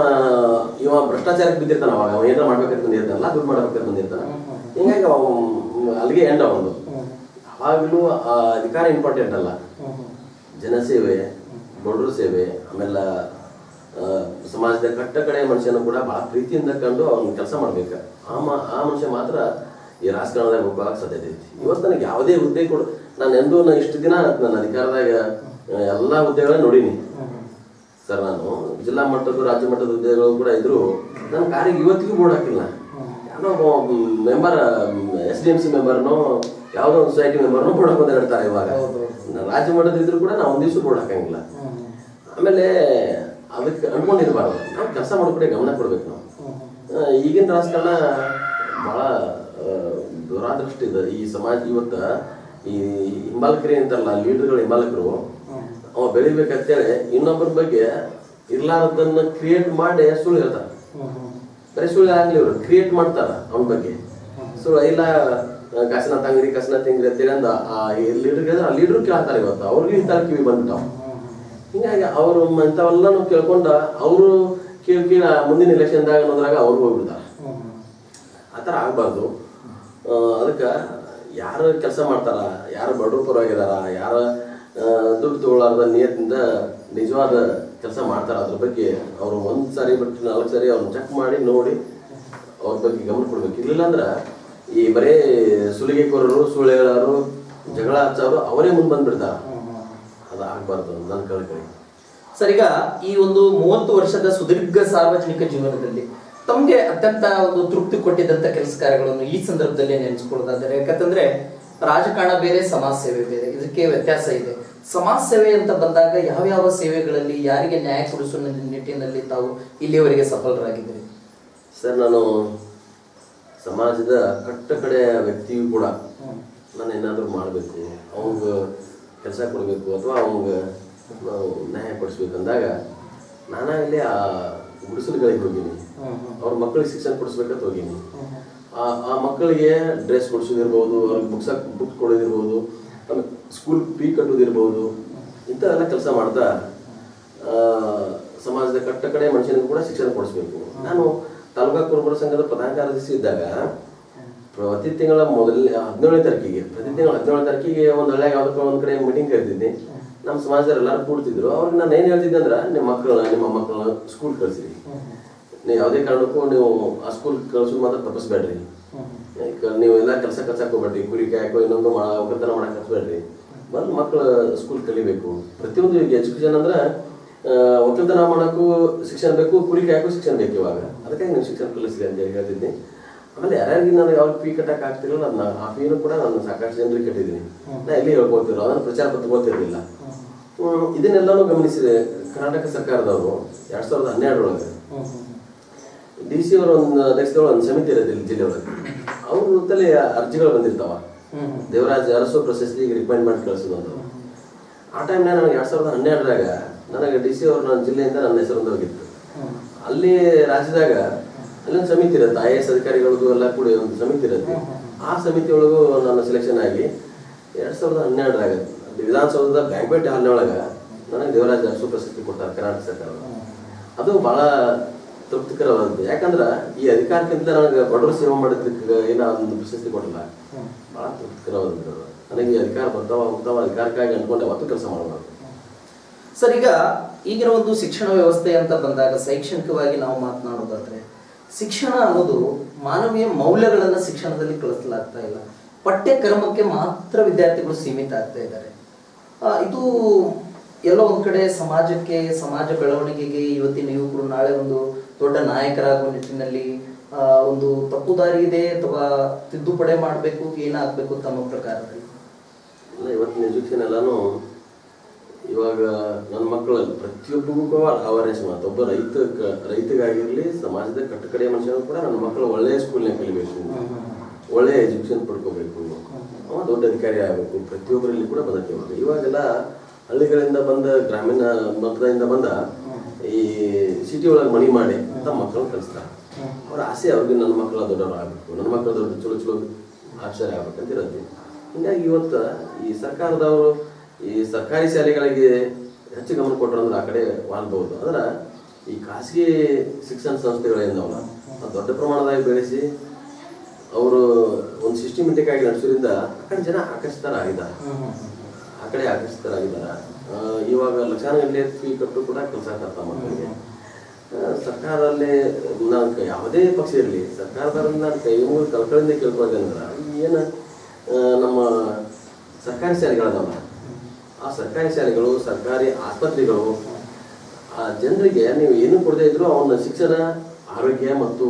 ಇವ ಭ್ರಷ್ಟಾಚಾರಕ್ಕೆ ಬಿದ್ದಿರ್ತಾನ ಅವಾಗ ಅವ ಏನಾರ ಮಾಡ್ಬೇಕಂತ ಬಂದಿರ್ತಾನಲ್ಲ ದುಡ್ಡು ಮಾಡ್ಬೇಕಂತ ಬಂದಿರ್ತಾನ. ಹಿಂಗಾಗಿ ಅವ ಅಲ್ಲಿಗೆ ಎಂಡ್ ಅವನು ಅವಾಗಲೂ ಆ ಅಧಿಕಾರ ಇಂಪಾರ್ಟೆಂಟ್ ಅಲ್ಲ. ಜನಸೇವೆ ಬಡವ್ರ ಸೇವೆ ಆಮೇಲೆ ಸಮಾಜದ ಕಟ್ಟ ಕಡೆ ಮನುಷ್ಯನ ಕೂಡ ಬಹಳ ಪ್ರೀತಿಯಿಂದ ಕಂಡು ಅವ್ನ ಕೆಲಸ ಮಾಡ್ಬೇಕು. ಆ ಮ- ಆ ಮನುಷ್ಯ ಮಾತ್ರ ಈ ರಾಜಕಾರಣದಾಗ ಹೋಗುವಾಗ ಸಾಧ್ಯತೆ ಐತಿ ಇವತ್ತು ನನಗೆ ಯಾವುದೇ ಹುದ್ದೆ ಕೊಡು ನಾನು ಎಂದೂ ನಾನು ಇಷ್ಟು ದಿನ ನನ್ನ ಅಧಿಕಾರದಾಗ ಎಲ್ಲ ಹುದ್ದೆಗಳನ್ನ ನೋಡೀನಿ. ಸರ್ ನಾನು ಜಿಲ್ಲಾ ಮಟ್ಟದ ರಾಜ್ಯ ಮಟ್ಟದ ಹುದ್ದೆಗಳು ಕೂಡ ಇದ್ರು ನನ್ನ ಕಾರಿಗೆ ಇವತ್ತಿಗೂ ಬೋರ್ಡ್ ಹಾಕಿಲ್ಲ. ಯಾರೋ member S D M C ಮೆಂಬರ್ನೋ ಯಾವುದೋ ಒಂದು ಸೊಸೈಟಿ ಮೆಂಬರ್ನೋ ಬೋರ್ಡ್ ಹಾಕೊಂಡು ಹೇಳ್ತಾರೆ ಇವಾಗ. ರಾಜ್ಯ ಮಟ್ಟದ ಇದ್ರು ಕೂಡ ನಾವು ಒಂದಿವ್ಸ ದಿವಸ ಬೋರ್ಡ್ ಹಾಕಂಗಿಲ್ಲ. ಆಮೇಲೆ ಅದಕ್ಕೆ ಅನ್ಕೊಂಡಿರ್ಬಾರ್ದು ನಾವು ಕೆಲಸ ಮಾಡೋ ಕಡೆ ಗಮನ ಕೊಡ್ಬೇಕು ನಾವು. ಈಗಿನ ರಾಜಕಾರಣ ಆ, ದುರಾದೃಷ್ಟ ಇದೆ. ಈ ಸಮಾಜ ಇವತ್ತ ಈ ಹಿಂಬಾಲಕರೇ ಅಂತಾರಲ್ಲ ಲೀಡರ್ಗಳು ಹಿಂಬಾಲಕರು ಅವ ಬೆಳಿಬೇಕಂತೇಳಿ ಇನ್ನೊಬ್ಬರ ಬಗ್ಗೆ ಇರ್ಲಾರದನ್ನ ಕ್ರಿಯೇಟ್ ಮಾಡಿ ಸುಳ್ಳು ಹೇಳ್ತಾರ. ಬರೀ ಸುಳ್ಳು ಆಗ್ಲಿ ಇವರು ಕ್ರಿಯೇಟ್ ಮಾಡ್ತಾರ ಅವನ ಬಗ್ಗೆ. ಸುಳ್ಳು ಇಲ್ಲ ಕಸನ ತಂಗ್ರಿ ಕಸನ ತಿಂಗ್ರಿ ಅಂತೇಳಿ ಅಂದ ಆ ಲೀಡರ್ ಕೇಳಿದ್ರೆ ಆ ಲೀಡರ್ ಕೇಳ್ತಾರೆ ಇವತ್ತು. ಅವ್ರಿಗೆ ಇಂಥ ಕಿವಿ ಬಂದ್ಬಿಟ್ಟಾವ. ಹಿಂಗಾಗಿ ಅವರು ಇಂಥವೆಲ್ಲನೂ ಕೇಳ್ಕೊಂಡ ಅವರು ಕೇಳಿ ಕೇಳಿ ಮುಂದಿನ ಎಲೆಕ್ಷನ್ದಾಗ ಅನ್ನೋದ್ರಾಗ ಅವ್ರು ಹೋಗ್ಬಿಡ್ತಾರೆ. ಆ ಥರ ಆಗಬಾರ್ದು. ಅದಕ್ಕೆ ಯಾರು ಕೆಲಸ ಮಾಡ್ತಾರ? ಯಾರು ಬಡವ್ರ ಪರವಾಗಿದಾರ ಯಾರ ದುಡ್ಡು ತಗೊಳ್ಳಾರ್ದ ನಿಯತ್ತಿಂದ ನಿಜವಾದ ಕೆಲಸ ಮಾಡ್ತಾರ? ಅದ್ರ ಬಗ್ಗೆ ಅವರು ಒಂದು ಸಾರಿ ಬಿಟ್ಟು ನಾಲ್ಕು ಸಾರಿ ಅವ್ರನ್ನ ಚೆಕ್ ಮಾಡಿ ನೋಡಿ ಅವ್ರ ಬಗ್ಗೆ ಗಮನ ಕೊಡ್ಬೇಕು. ಇರಲಿಲ್ಲ ಅಂದ್ರೆ ಈ ಬರೇ ಸುಲಿಗೆಕೋರರು ಸುಳ್ಳು ಹೇಳೋರು ಜಗಳ ಹಚ್ಚೋರು ಅವರೇ ಮುಂದೆ ಬಂದ್ಬಿಡ್ತಾರ. ಅದು ಆಗ್ಬಾರ್ದು ನನ್ನ ಕಳ್ಕಳಿ ಸರ್ ಈಗ ಈ ಒಂದು ಮೂವತ್ತು ವರ್ಷದ ಸುದೀರ್ಘ ಸಾರ್ವಜನಿಕ ಜೀವನದಲ್ಲಿ ತಮಗೆ ಅತ್ಯಂತ ಒಂದು ತೃಪ್ತಿ ಕೊಟ್ಟಿದ್ದಂತ ಕೆಲಸ ಕಾರ್ಯಗಳನ್ನು ಈ ಸಂದರ್ಭದಲ್ಲಿ ನೆನೆಸ್ಕೊಳ್ಳೋದಾದ್ರೆ ಯಾಕಂತಂದ್ರೆ ರಾಜಕಾರಣ ಬೇರೆ ಸಮಾಜ ಸೇವೆ ಬೇರೆ ಇದಕ್ಕೆ ವ್ಯತ್ಯಾಸ ಇದೆ. ಸಮಾಜ ಸೇವೆ ಅಂತ ಬಂದಾಗ ಯಾವ್ಯಾವ ಸೇವೆಗಳಲ್ಲಿ ಯಾರಿಗೆ ನ್ಯಾಯ ಕೊಡಿಸುವ ನಿಟ್ಟಿನಲ್ಲಿ ತಾವು ಇಲ್ಲಿಯವರೆಗೆ ಸಫಲರಾಗಿದ್ದೀರಿ? ಸರ್ ನಾನು ಸಮಾಜದ ಕಟ್ಟ ಕಡೆಯ ವ್ಯಕ್ತಿಯೂ ಕೂಡ ನಾನು ಏನಾದರೂ ಮಾಡಬೇಕು ಅವಂಗ ಕೆಲಸ ಕೊಡಬೇಕು ಅಥವಾ ಅವ್ನಿಗೆ ನಾವು ನ್ಯಾಯ ಕೊಡಿಸ್ಬೇಕು ಅಂದಾಗ ನಾನಾಗಲೇ ಆ ಗುಡಿಸಲುಗಳಿಗೆ ಹೋಗೀನಿ. ಅವ್ರ ಮಕ್ಕಳಿಗೆ ಶಿಕ್ಷಣ ಕೊಡಿಸ್ಬೇಕಂತ ಹೋಗೀನಿ. ಆ ಆ ಮಕ್ಕಳಿಗೆ ಡ್ರೆಸ್ ಕೊಡಿಸೋದಿರ್ಬೋದು ಅವ್ರಿಗೆ ಬುಕ್ಸ್ ಬುಕ್ ಕೊಡೋದಿರ್ಬೋದು ಆಮೇಲೆ ಸ್ಕೂಲ್ ಫೀ ಕಟ್ಟೋದಿರ್ಬೋದು ಇಂಥವೆಲ್ಲ ಕೆಲಸ ಮಾಡ್ತಾ ಸಮಾಜದ ಕಟ್ಟ ಕಡೆ ಮನುಷ್ಯನಿಗೂ ಕೂಡ ಶಿಕ್ಷಣ ಕೊಡಿಸ್ಬೇಕು. ನಾನು ತಾಲೂಕಾ ಕುರುಬರ ಸಂಘದ ಪ್ರಧಾನ ಕಾರ್ಯದರ್ಶಿ ಇದ್ದಾಗ ಪ್ರತಿ ತಿಂಗಳ ಮೊದಲನೇ ಹದಿನೇಳನೇ ತಾರೀಕಿಗೆ, ಪ್ರತಿ ತಿಂಗಳ ಹದಿನೇಳನೇ ತಾರೀಕಿಗೆ ಒಂದು ಹಳ್ಳಿಯಾಗ ಯಾವುದಕ್ಕೆ ಒಂದು ಕಡೆ ಮೀಟಿಂಗ್ ಕರೆದಿದ್ದೆ ನಮ್ಮ ಸಮಾಜದವ್ರು ಎಲ್ಲರೂ ಕೂಡ್ತಿದ್ರು. ಅವ್ರಿಗೆ ನಾನು ಏನು ಹೇಳ್ತಿದ್ದೆ ಅಂದ್ರೆ, ನಿಮ್ಮ ಮಕ್ಕಳನ್ನ ನಿಮ್ಮ ಮಕ್ಕಳನ್ನ ಸ್ಕೂಲ್ ಕಳ್ಸಿರಿ. ನೀವು ಯಾವುದೇ ಕಾರಣಕ್ಕೂ ನೀವು ಆ ಸ್ಕೂಲ್ ಕಳ್ಸೋದು ಮಾತ್ರ ತಪ್ಪಿಸ್ಬೇಡ್ರಿ ನೀವು ಎಲ್ಲ ಕೆಲಸ ಕಲ್ಸಕ್ ಹೋಗ್ಬೇಡ್ರಿ. ಕುರಿ ಕಾಯಕೋ ಇನ್ನೊಂದು ಒಕ್ಕಲ್ತನ ಮಾಡಕ್ಕೆ ಹಚ್ಬೇಡ್ರಿ ಬಂದು ಮಕ್ಕಳು ಸ್ಕೂಲ್ ಕಲಿಬೇಕು. ಪ್ರತಿಯೊಂದು ಈಗ ಎಜುಕೇಶನ್ ಅಂದ್ರೆ ಒಕ್ಕಲ್ತನ ಮಾಡಕ್ಕೂ ಶಿಕ್ಷಣ ಬೇಕು, ಕುರಿ ಕಾಯಕ್ಕೂ ಶಿಕ್ಷಣ ಬೇಕು ಇವಾಗ. ಅದಕ್ಕಾಗಿ ನೀವು ಶಿಕ್ಷಣ ಕಲಿಸ್ರಿ ಅಂತ ಹೇಳಿ ಹೇಳ್ತಿದ್ದೆ ಆಮೇಲೆ ಯಾರ್ಯಾರಿಗೆ ನಾನು ಯಾವ ಫೀ ಕಟ್ಟಕ್ ಆಗ್ತಿರಲಿಲ್ಲ ಅದನ್ನ ಆ ಫೀನು ಕೂಡ ನಾನು ಸಾಕಷ್ಟು ಜನರಿಗೆ ಕಟ್ಟಿದ್ದೀನಿ. ನಾ ಎಲ್ಲಿ ಹೇಳ್ಕೊತಿರೋ ಅದನ್ನು ಪ್ರಚಾರ ಪತ್ರ ಗೊತ್ತಿರಲಿಲ್ಲ ಇದನ್ನೆಲ್ಲನೂ ಗಮನಿಸಿದೆ ಕರ್ನಾಟಕ ಸರ್ಕಾರದವರು ಎರಡ್ ಸಾವಿರದ ಹನ್ನೆರಡರೊಳಗೆ. ಡಿ ಸಿ ಅವರ ಒಂದು ಅಧ್ಯಕ್ಷದೊಳಗೆ ಒಂದು ಸಮಿತಿ ಇರುತ್ತೆ ಇಲ್ಲಿ ಜಿಲ್ಲೆಯೊಳಗೆ. ಅವ್ರ ತಲೆ ಅರ್ಜಿಗಳು ಬಂದಿರ್ತಾವ. ದೇವರಾಜ್ ಅರಸು ಪ್ರಶಸ್ತಿಗೆ ರಿಕಮೆಂಡ್ ಮಾಡಿ ಕಳಿಸೋದು ಅಂತ ಆ ಟೈಮ್ನಾಗ ನನಗೆ ಎರಡ್ ಸಾವಿರದ ಹನ್ನೆರಡರಾಗ ನನಗೆ ಡಿ ಸಿ ಅವರು ನನ್ನ ಜಿಲ್ಲೆಯಿಂದ ನನ್ನ ಹೆಸರು ಹೋಗಿತ್ತು ಅಲ್ಲಿ ರಾಜ್ಯದಾಗ ಅಲ್ಲೊಂದು ಸಮಿತಿ ಇರುತ್ತೆ. ಐ ಎಸ್ ಅಧಿಕಾರಿಗಳದ್ದು ಎಲ್ಲ ಕೂಡ ಒಂದು ಸಮಿತಿ ಇರುತ್ತೆ. ಆ ಸಮಿತಿ ಒಳಗೂ ನನ್ನ ಸೆಲೆಕ್ಷನ್ ಆಗಿ ಎರಡು ಸಾವಿರದ ಹನ್ನೆರಡರಾಗ ವಿಧಾನಸೌಧದ ಬ್ಯಾಂಕ್ವೆಟ್ ಹಾಲ್ನೊಳಗೆ ನನಗೆ ದೇವರಾಜ ಅರಸು ಪ್ರಶಸ್ತಿ ಕೊಡ್ತಾರೆ ಕರ್ನಾಟಕ ಸರ್ಕಾರ. ಅದು ಬಹಳ ತೃಪ್ತಿಕರವಾದದ್ದು. ಯಾಕಂದ್ರೆ ಈ ಅಧಿಕಾರಕ್ಕಿಂತ ನನಗೆ ಬಡವರು ಸೇವೆ ಮಾಡೋದಕ್ಕೆ ಏನೋ ಒಂದು ಪ್ರಶಸ್ತಿ ಕೊಡಲ್ಲ. ಬಹಳ ತೃಪ್ತಿಕರವಾದದ್ದು ನನಗೆ ಈ ಅಧಿಕಾರ ಬರ್ತಾವ ಉತ್ತಮ ಅಧಿಕಾರಕ್ಕಾಗಿ ಅಂದ್ಕೊಂಡೆ ಅವತ್ತು ಕೆಲಸ ಮಾಡಬಾರ್ದು ಸರ್ ಈಗ ಈಗಿನ ಒಂದು ಶಿಕ್ಷಣ ವ್ಯವಸ್ಥೆ ಅಂತ ಬಂದಾಗ ಶೈಕ್ಷಣಿಕವಾಗಿ ನಾವು ಮಾತನಾಡೋದಾದ್ರೆ? ಶಿಕ್ಷಣ ಅನ್ನೋದು ಮಾನವೀಯ ಮೌಲ್ಯಗಳನ್ನು ಶಿಕ್ಷಣದಲ್ಲಿ ಕಲಿಸಲಾಗ್ತಾ ಇಲ್ಲ. ಪಠ್ಯಕ್ರಮಕ್ಕೆ ಮಾತ್ರ ವಿದ್ಯಾರ್ಥಿಗಳು ಸೀಮಿತ ಆಗ್ತಾ ಇದ್ದಾರೆ. ಇದು ಎಲ್ಲೋ ಒಂದ್ ಕಡೆ ಸಮಾಜಕ್ಕೆ, ಸಮಾಜ ಬೆಳವಣಿಗೆಗೆ ಇವತ್ತಿನ ಯುವಕರು ನಾಳೆ ಒಂದು ದೊಡ್ಡ ನಾಯಕರಾಗುವ ನಿಟ್ಟಿನಲ್ಲಿ ಒಂದು ತಪ್ಪು ದಾರಿ ಇದೆ ಅಥವಾ ತಿದ್ದುಪಡೆ ಮಾಡಬೇಕು, ಏನಾಗಬೇಕು ತಮ್ಮ ಪ್ರಕಾರದಲ್ಲಿ? ಇವತ್ತಿನ ಎಜುಕೇಶನ್ ಎಲ್ಲಾನು ಇವಾಗ ನನ್ನ ಮಕ್ಕಳಲ್ಲಿ ಪ್ರತಿಯೊಬ್ಬರಿಗೂ ಅವೇರ್ನೆಸ್ ಮಾತು ಒಬ್ಬ ರೈತ ರೈತಗಾಗಿರಲಿ ಸಮಾಜದ ಕಟ್ಟಕಡೆಯ ಮನುಷ್ಯನೂ ಕೂಡ ನನ್ನ ಮಕ್ಕಳು ಒಳ್ಳೆಯ ಸ್ಕೂಲ್ನಾಗ ಕಲಿಬೇಕು. ಒಳ್ಳೆಯ ಎಜುಕೇಷನ್ ಪಡ್ಕೋಬೇಕು. ಅವ ದೊಡ್ಡ ಅಧಿಕಾರಿ ಆಗಬೇಕು. ಪ್ರತಿಯೊಬ್ಬರಲ್ಲಿ ಕೂಡ ಬದುಕಬೇಕು ಇವಾಗೆಲ್ಲ ಹಳ್ಳಿಗಳಿಂದ ಬಂದ ಗ್ರಾಮೀಣ ಮಕ್ಕಳಿಂದ ಬಂದ ಈ ಸಿಟಿ ಒಳಗೆ ಮನಿ ಮಾಡಿ ತಮ್ಮ ಮಕ್ಕಳು ಕಲಿಸ್ತಾರೆ. ಅವ್ರ ಆಸೆ ಅವ್ರಿಗೆ ನನ್ನ ಮಕ್ಕಳ ದೊಡ್ಡವ್ರು ಆಗಬೇಕು. ನನ್ನ ಮಕ್ಕಳ ದೊಡ್ಡ ಚಲೋ ಚಲೋ ಆಚಾರ್ಯ ಆಗ್ಬೇಕಂತ ಇರುತ್ತೆ ಹಿಂಗಾಗಿ ಇವತ್ತು ಈ ಸರ್ಕಾರದವರು ಈ ಸರ್ಕಾರಿ ಶಾಲೆಗಳಿಗೆ ಹೆಚ್ಚು ಗಮನ ಕೊಟ್ಟರು ಅಂದ್ರೆ ಆ ಕಡೆ ವಾನ್ಬಹುದು ಆದ್ರೆ ಈ ಖಾಸಗಿ ಶಿಕ್ಷಣ ಸಂಸ್ಥೆಗಳು ಏನವಲ್ಲ ದೊಡ್ಡ ಪ್ರಮಾಣದಲ್ಲಿ ಬೆಳೆಸಿ ಅವರು ಒಂದು ಸಿಸ್ಟಮೆಟಿಕ್ ಆಗಿ ನಡೆಸೋದ್ರಿಂದ ಆ ಕಡೆ ಜನ ಆಕರ್ಷಿತರಾಗಿದ್ದಾರೆ. ಆ ಕಡೆ ಆಕರ್ಷಿತರಾಗಿದ್ದಾರೆ. ಇವಾಗ ಲಕ್ಷಾನ ಗಂಟೆ ಫೀ ಕಟ್ಟು ಕೂಡ ಕೆಲಸ ಕರ್ತಾ ಮಕ್ಕಳಿಗೆ. ಸರ್ಕಾರದಲ್ಲಿ ನಾನು ಯಾವುದೇ ಪಕ್ಷ ಇರಲಿ ಸರ್ಕಾರದವ್ರನ್ನ ನಾನು ಕೈ ಮೂರು ಕಳ್ಕಳಿಂದ ಕೇಳ್ಕೊಳ್ತೇನೆ ಏನು ನಮ್ಮ ಸರ್ಕಾರಿ ಶಾಲೆಗಳದಾವಲ್ಲ ಆ ಸರ್ಕಾರಿ ಶಾಲೆಗಳು, ಸರ್ಕಾರಿ ಆಸ್ಪತ್ರೆಗಳು, ಆ ಜನರಿಗೆ ನೀವು ಏನು ಕೊಡದೇ ಇದ್ರು ಅವನ ಶಿಕ್ಷಣ, ಆರೋಗ್ಯ ಮತ್ತು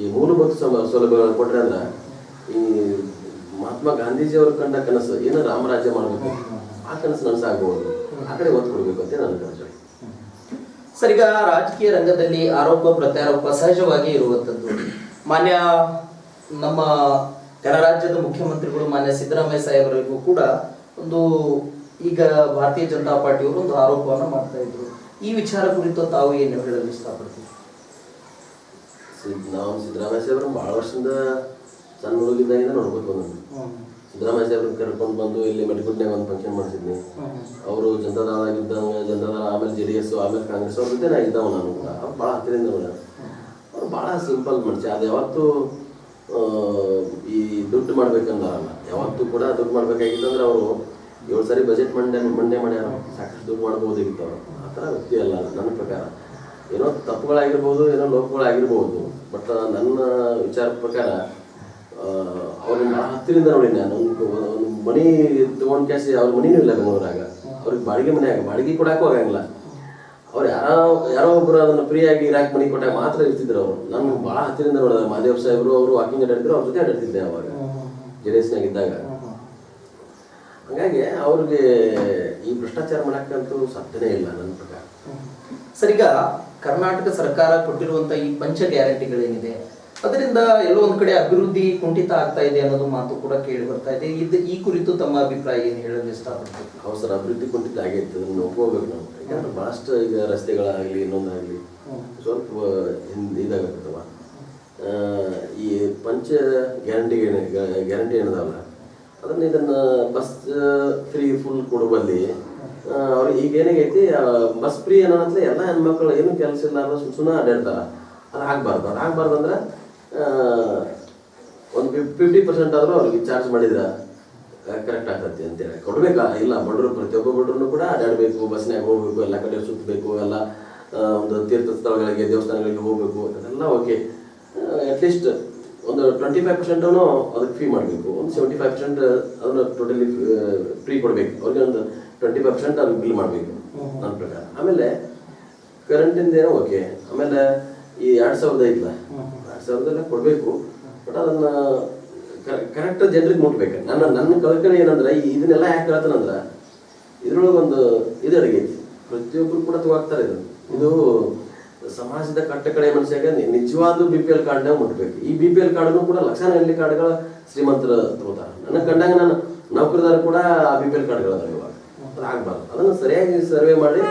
ಈ ಮೂಲಭೂತ ಸೌಲಭ್ಯಗಳನ್ನು ಕೊಟ್ಟರೆ ಅಂದ್ರೆ ಈ ಮಹಾತ್ಮ ಗಾಂಧೀಜಿ ಅವರು ಕಂಡ ಕನಸು, ಏನು ರಾಮರಾಜ್ಯ ಮಾಡಬೇಕು? ಆ ಕನಸು ನನಸಾಗಬಹುದು ಆ ಕಡೆ ಒತ್ತು ಕೊಡಬೇಕು ಅಂತ ನನ್ನ ಕನಸು. ಸರ್, ಈಗ ರಾಜಕೀಯ ರಂಗದಲ್ಲಿ ಆರೋಪ, ಪ್ರತ್ಯಾರೋಪ ಸಹಜವಾಗಿ ಇರುವಂಥದ್ದು ಮಾನ್ಯ ನಮ್ಮ ಗಣರಾಜ್ಯದ ಮುಖ್ಯಮಂತ್ರಿಗಳು, ಮಾನ್ಯ ಸಿದ್ದರಾಮಯ್ಯ ಸಾಹೇಬರಿಗೂ ಕೂಡ ಒಂದು ಈಗ ಭಾರತೀಯ ಜನತಾ ಪಾರ್ಟಿಯವರು ಒಂದು ಆರೋಪವನ್ನು ಮಾಡ್ತಾ ಇದ್ರು. ಈ ವಿಚಾರ ಕುರಿತು ತಾವು ಏನು ಹೇಳಲು ಇಷ್ಟಪಡ್ತೀವಿ ನಾವು ಸಿದ್ದರಾಮಯ್ಯ ಸಾಹೇಬ್ರು ಭಾಳ ವರ್ಷದಿಂದ ಸಣ್ಣ ಹುಡುಗಿದ್ದಾಗಿಂದ ನೋಡ್ಬೇಕು ಬಂದ್ವಿ ಸಿದ್ದರಾಮಯ್ಯ ಸಾಹೇಬ್ರನ್ನ ಕರ್ಕೊಂಡು ಬಂದು ಇಲ್ಲಿ ಮೆಟ್ಗುಡ್ನಾಗ ಒಂದು ಫಂಕ್ಷನ್ ಮಾಡಿಸಿದ್ನಿ ಅವರು ಜನತಾದಳ ಆಗಿದ್ದಂಗೆ ಜನತಾದಳ ಆಮೇಲೆ ಜೆ ಡಿ ಎಸ್ ಆಮೇಲೆ ಕಾಂಗ್ರೆಸ್ ಅವ್ರ ಜೊತೆ ನಾ ಇದ್ದಾವ ನಾನು ಕೂಡ. ಅವ್ರು ಭಾಳ ಹತ್ತಿರದಿಂದ ನೋಡ ಅವ್ರು ಭಾಳ ಸಿಂಪಲ್ ಮನುಷ್ಯ. ಅದು ಯಾವತ್ತೂ ಈ ದುಡ್ಡು ಮಾಡ್ಬೇಕಂದಾರಲ್ಲ ಯಾವತ್ತೂ ಕೂಡ ದುಡ್ಡು ಮಾಡ್ಬೇಕಾಗಿತ್ತಂದ್ರೆ ಅವರು ಏಳು ಸಾರಿ ಬಜೆಟ್ ಮಂಡೆ ಮಂಡನೆ ಮಾಡ್ಯಾರ ಸಾಕಷ್ಟು ದುಡ್ಡು ಮಾಡ್ಬೋದಿತ್ತು ಅವರು ಆ ಥರ ವ್ಯಕ್ತಿ ಅಲ್ಲ ನನ್ನ ಪ್ರಕಾರ. ಏನೋ ತಪ್ಪುಗಳಾಗಿರ್ಬೋದು ಏನೋ ಲೋಪಗಳಾಗಿರ್ಬೋದು ಬಟ್ ನನ್ನ ವಿಚಾರ ಪ್ರಕಾರ ಅವ್ರನ್ನ ನಾ ಹತ್ತಿರಿಂದ ನೋಡಿ ನಾನು. ಒಂದು ಮನಿ ತೊಗೊಂಡು ಕ್ಯಾಸಿ ಅವ್ರ ಮನಿನೂ ಇಲ್ಲ ಬೆಂಗಳೂರಾಗ. ಅವ್ರಿಗೆ ಬಾಡಿಗೆ ಮನೆಯಾಗ ಬಾಡಿಗೆ ಕೊಡೋಕ್ಕೂ ಆಗಂಗಿಲ್ಲ. ಅವ್ರು ಯಾರೋ ಯಾರೋ ಒಬ್ಬರು ಅದನ್ನು ಫ್ರೀಯಾಗಿ ಇರಾಕ್ ಮನೆ ಕೊಟ್ಟಾಗ ಮಾತ್ರ ಇರ್ತಿದ್ರು ಅವರು. ನಾನು ಭಾಳ ಹತ್ತಿರಿಂದ ನೋಡಿದೆ. ಮಹಾದೇವ್ ಸಾಹೇಬರು ಅವರು ವಾಕಿಂಗ್ ಅಡ್ಡಾಡಿದ್ರು ಅವ್ರ ಜೊತೆ ಅಡ್ಡಾಡ್ತಿದ್ದೆ ಅವಾಗ. ಜೆ ಡಿ ಎಸ್ನಾಗ ಇದ್ದಾಗ. ಹಂಗಾಗಿ ಅವ್ರಿಗೆ ಈ ಭ್ರಷ್ಟಾಚಾರ ಮಾಡಕ್ಕಂತೂ ಸಾಧ್ಯನೇ ಇಲ್ಲ ನನ್ನ ಪ್ರಕಾರ. ಸರಿಗ ಕರ್ನಾಟಕ ಸರ್ಕಾರ ಕೊಟ್ಟಿರುವಂತ ಈ ಪಂಚ ಗ್ಯಾರಂಟಿಗಳೇನಿದೆ, ಅದರಿಂದ ಎಲ್ಲೋ ಒಂದ್ ಕಡೆ ಅಭಿವೃದ್ಧಿ ಕುಂಠಿತ ಆಗ್ತಾ ಇದೆ ಅನ್ನೋದು ಮಾತು ಕೂಡ ಕೇಳಿ ಬರ್ತಾ ಇದೆ. ಇದು ಈ ಕುರಿತು ತಮ್ಮ ಅಭಿಪ್ರಾಯ ಏನು ಹೇಳಲು ಇಷ್ಟಪಡ್ತೀವಿ ಹೌದು ಸರ್, ಅಭಿವೃದ್ಧಿ ಕುಂಠಿತ ಆಗೈತೆ ಅದನ್ನು ಒಪ್ಕೋಬೇಕು ನಾವು. ಯಾಕಂದ್ರೆ ಭಾಳಷ್ಟು ಈಗ ರಸ್ತೆಗಳಾಗಲಿ, ಇನ್ನೊಂದಾಗಲಿ ಸ್ವಲ್ಪ ಇದಾಗತ್ತವ ಈ ಪಂಚ ಗ್ಯಾರಂಟಿ ಗ್ಯಾರಂಟಿ ಏನದಲ್ಲ? ಅದನ್ನ ಇದನ್ನ ಬಸ್ ಫ್ರೀ ಫುಲ್ ಕೊಡುವಲ್ಲಿ ಅವ್ರಿಗೆ ಈಗ ಏನಾಗೈತಿ ಬಸ್ ಫ್ರೀ ಏನಂತಲೇ ಎಲ್ಲ ಹೆಣ್ಮಕ್ಳು ಏನು ಕೆಲಸ ಇಲ್ಲ ಅಂದ್ರೆ ಸುಮ್ ಸುಮ್ಮನೆ ಅಡ್ಡಾಡ್ತಾರ ಅದು ಆಗ್ಬಾರ್ದು. ಅದು ಆಗ್ಬಾರ್ದು ಅಂದ್ರೆ ಒಂದು ಫಿಫ್ಟಿ ಪರ್ಸೆಂಟ್ ಆದ್ರೂ ಅವ್ರಿಗೆ ಚಾರ್ಜ್ ಮಾಡಿದ್ರ ಕರೆಕ್ಟ್ ಆಗ್ತತಿ ಅಂತೇಳಿ ಕೊಡ್ಬೇಕಾ? ಇಲ್ಲ, ಬಡವರು ಪ್ರತಿಯೊಬ್ಬ ಬಡವ್ರನ್ನು ಕೂಡ ಅಡ್ಡಾಡಬೇಕು ಬಸ್ನಾಗ ಹೋಗ್ಬೇಕು, ಎಲ್ಲ ಕಡೆ ಸುತ್ತಬೇಕು ಎಲ್ಲ ಒಂದು ತೀರ್ಥ ಸ್ಥಳಗಳಿಗೆ, ದೇವಸ್ಥಾನಗಳಿಗೆ ಹೋಗ್ಬೇಕು, ಅದೆಲ್ಲ ಓಕೆ ಅಟ್ಲೀಸ್ಟ್ ಒಂದು ಟ್ವೆಂಟಿ ಫೈವ್ ಅನ್ನು ಅದಕ್ಕೆ ಫೀ ಮಾಡಬೇಕು. ಒಂದು ಸೆವೆಂಟಿ ಫೈವ್ ಪರ್ಸೆಂಟ್ ಅದನ್ನು ಟೋಟಲಿ ಫ್ರೀ ಕೊಡಬೇಕು. ಅವ್ರಿಗೆ ಒಂದು ಟ್ವೆಂಟಿ ಫೈವ್ ಪರ್ಸೆಂಟ್ ಅವ್ರಿಗೆ ಬಿಲ್ ಮಾಡಬೇಕು. ನನ್ನ ಪ್ರಕಾರ. ಆಮೇಲೆ ಕರೆಂಟಿಂದ ಏನೋ ಓಕೆ ಆಮೇಲೆ ಈ ಎರಡು ಸಾವಿರದ ಐತಲ್ಲ ಎರಡು ಸಾವಿರದಲ್ಲ ಕೊಡಬೇಕು. ಬಟ್ ಅದನ್ನು ಕರೆಕ್ಟ್ ಜನರಿಗೆ ಮುಟ್ಬೇಕು. ನನ್ನ ನನ್ನ ಕಳ್ಕೊಂಡು ಏನಂದ್ರೆ ಈ ಇದನ್ನೆಲ್ಲ ಯಾಕೆ ಹೇಳ್ತಾನಂದ್ರೆ ಇದ್ರೊಳಗೆ ಒಂದು ಇದು ಅಡಗೈತಿ ಪ್ರತಿಯೊಬ್ಬರು ಕೂಡ ತಗೋಗ್ತಾರೆ ಇದು ಇದು ಸಮಾಜದ ಕಟ್ಟ ಕಡೆ ಮನುಷ್ಯಾಗ ನಿಜವಾದ ಬಿ ಪಿ ಎಲ್ ಕಾರ್ಡ್ನ ಮುಟ್ಬೇಕು. ಈ ಬಿ ಪಿ ಎಲ್ ಕಾರ್ಡ್ನು ಕೂಡ ಲಕ್ಷಾನಲ್ಲಿ ಕಾರ್ಡ್ಗಳ ಶ್ರೀಮಂತರ ತಗೋತಾರೆ. ನನ್ನ ಕಂಡಾಗ ನಾನು ನೌಕರದಾರ ಕೂಡ ಬಿ ಪಿ ಎಲ್ ಕಾರ್ಡ್ಗಳ ಇವಾಗ. ಆಗ್ಬಾರ್ದು. ಅದನ್ನು ಸರಿಯಾಗಿ ಸರ್ವೆ ಮಾಡಿ,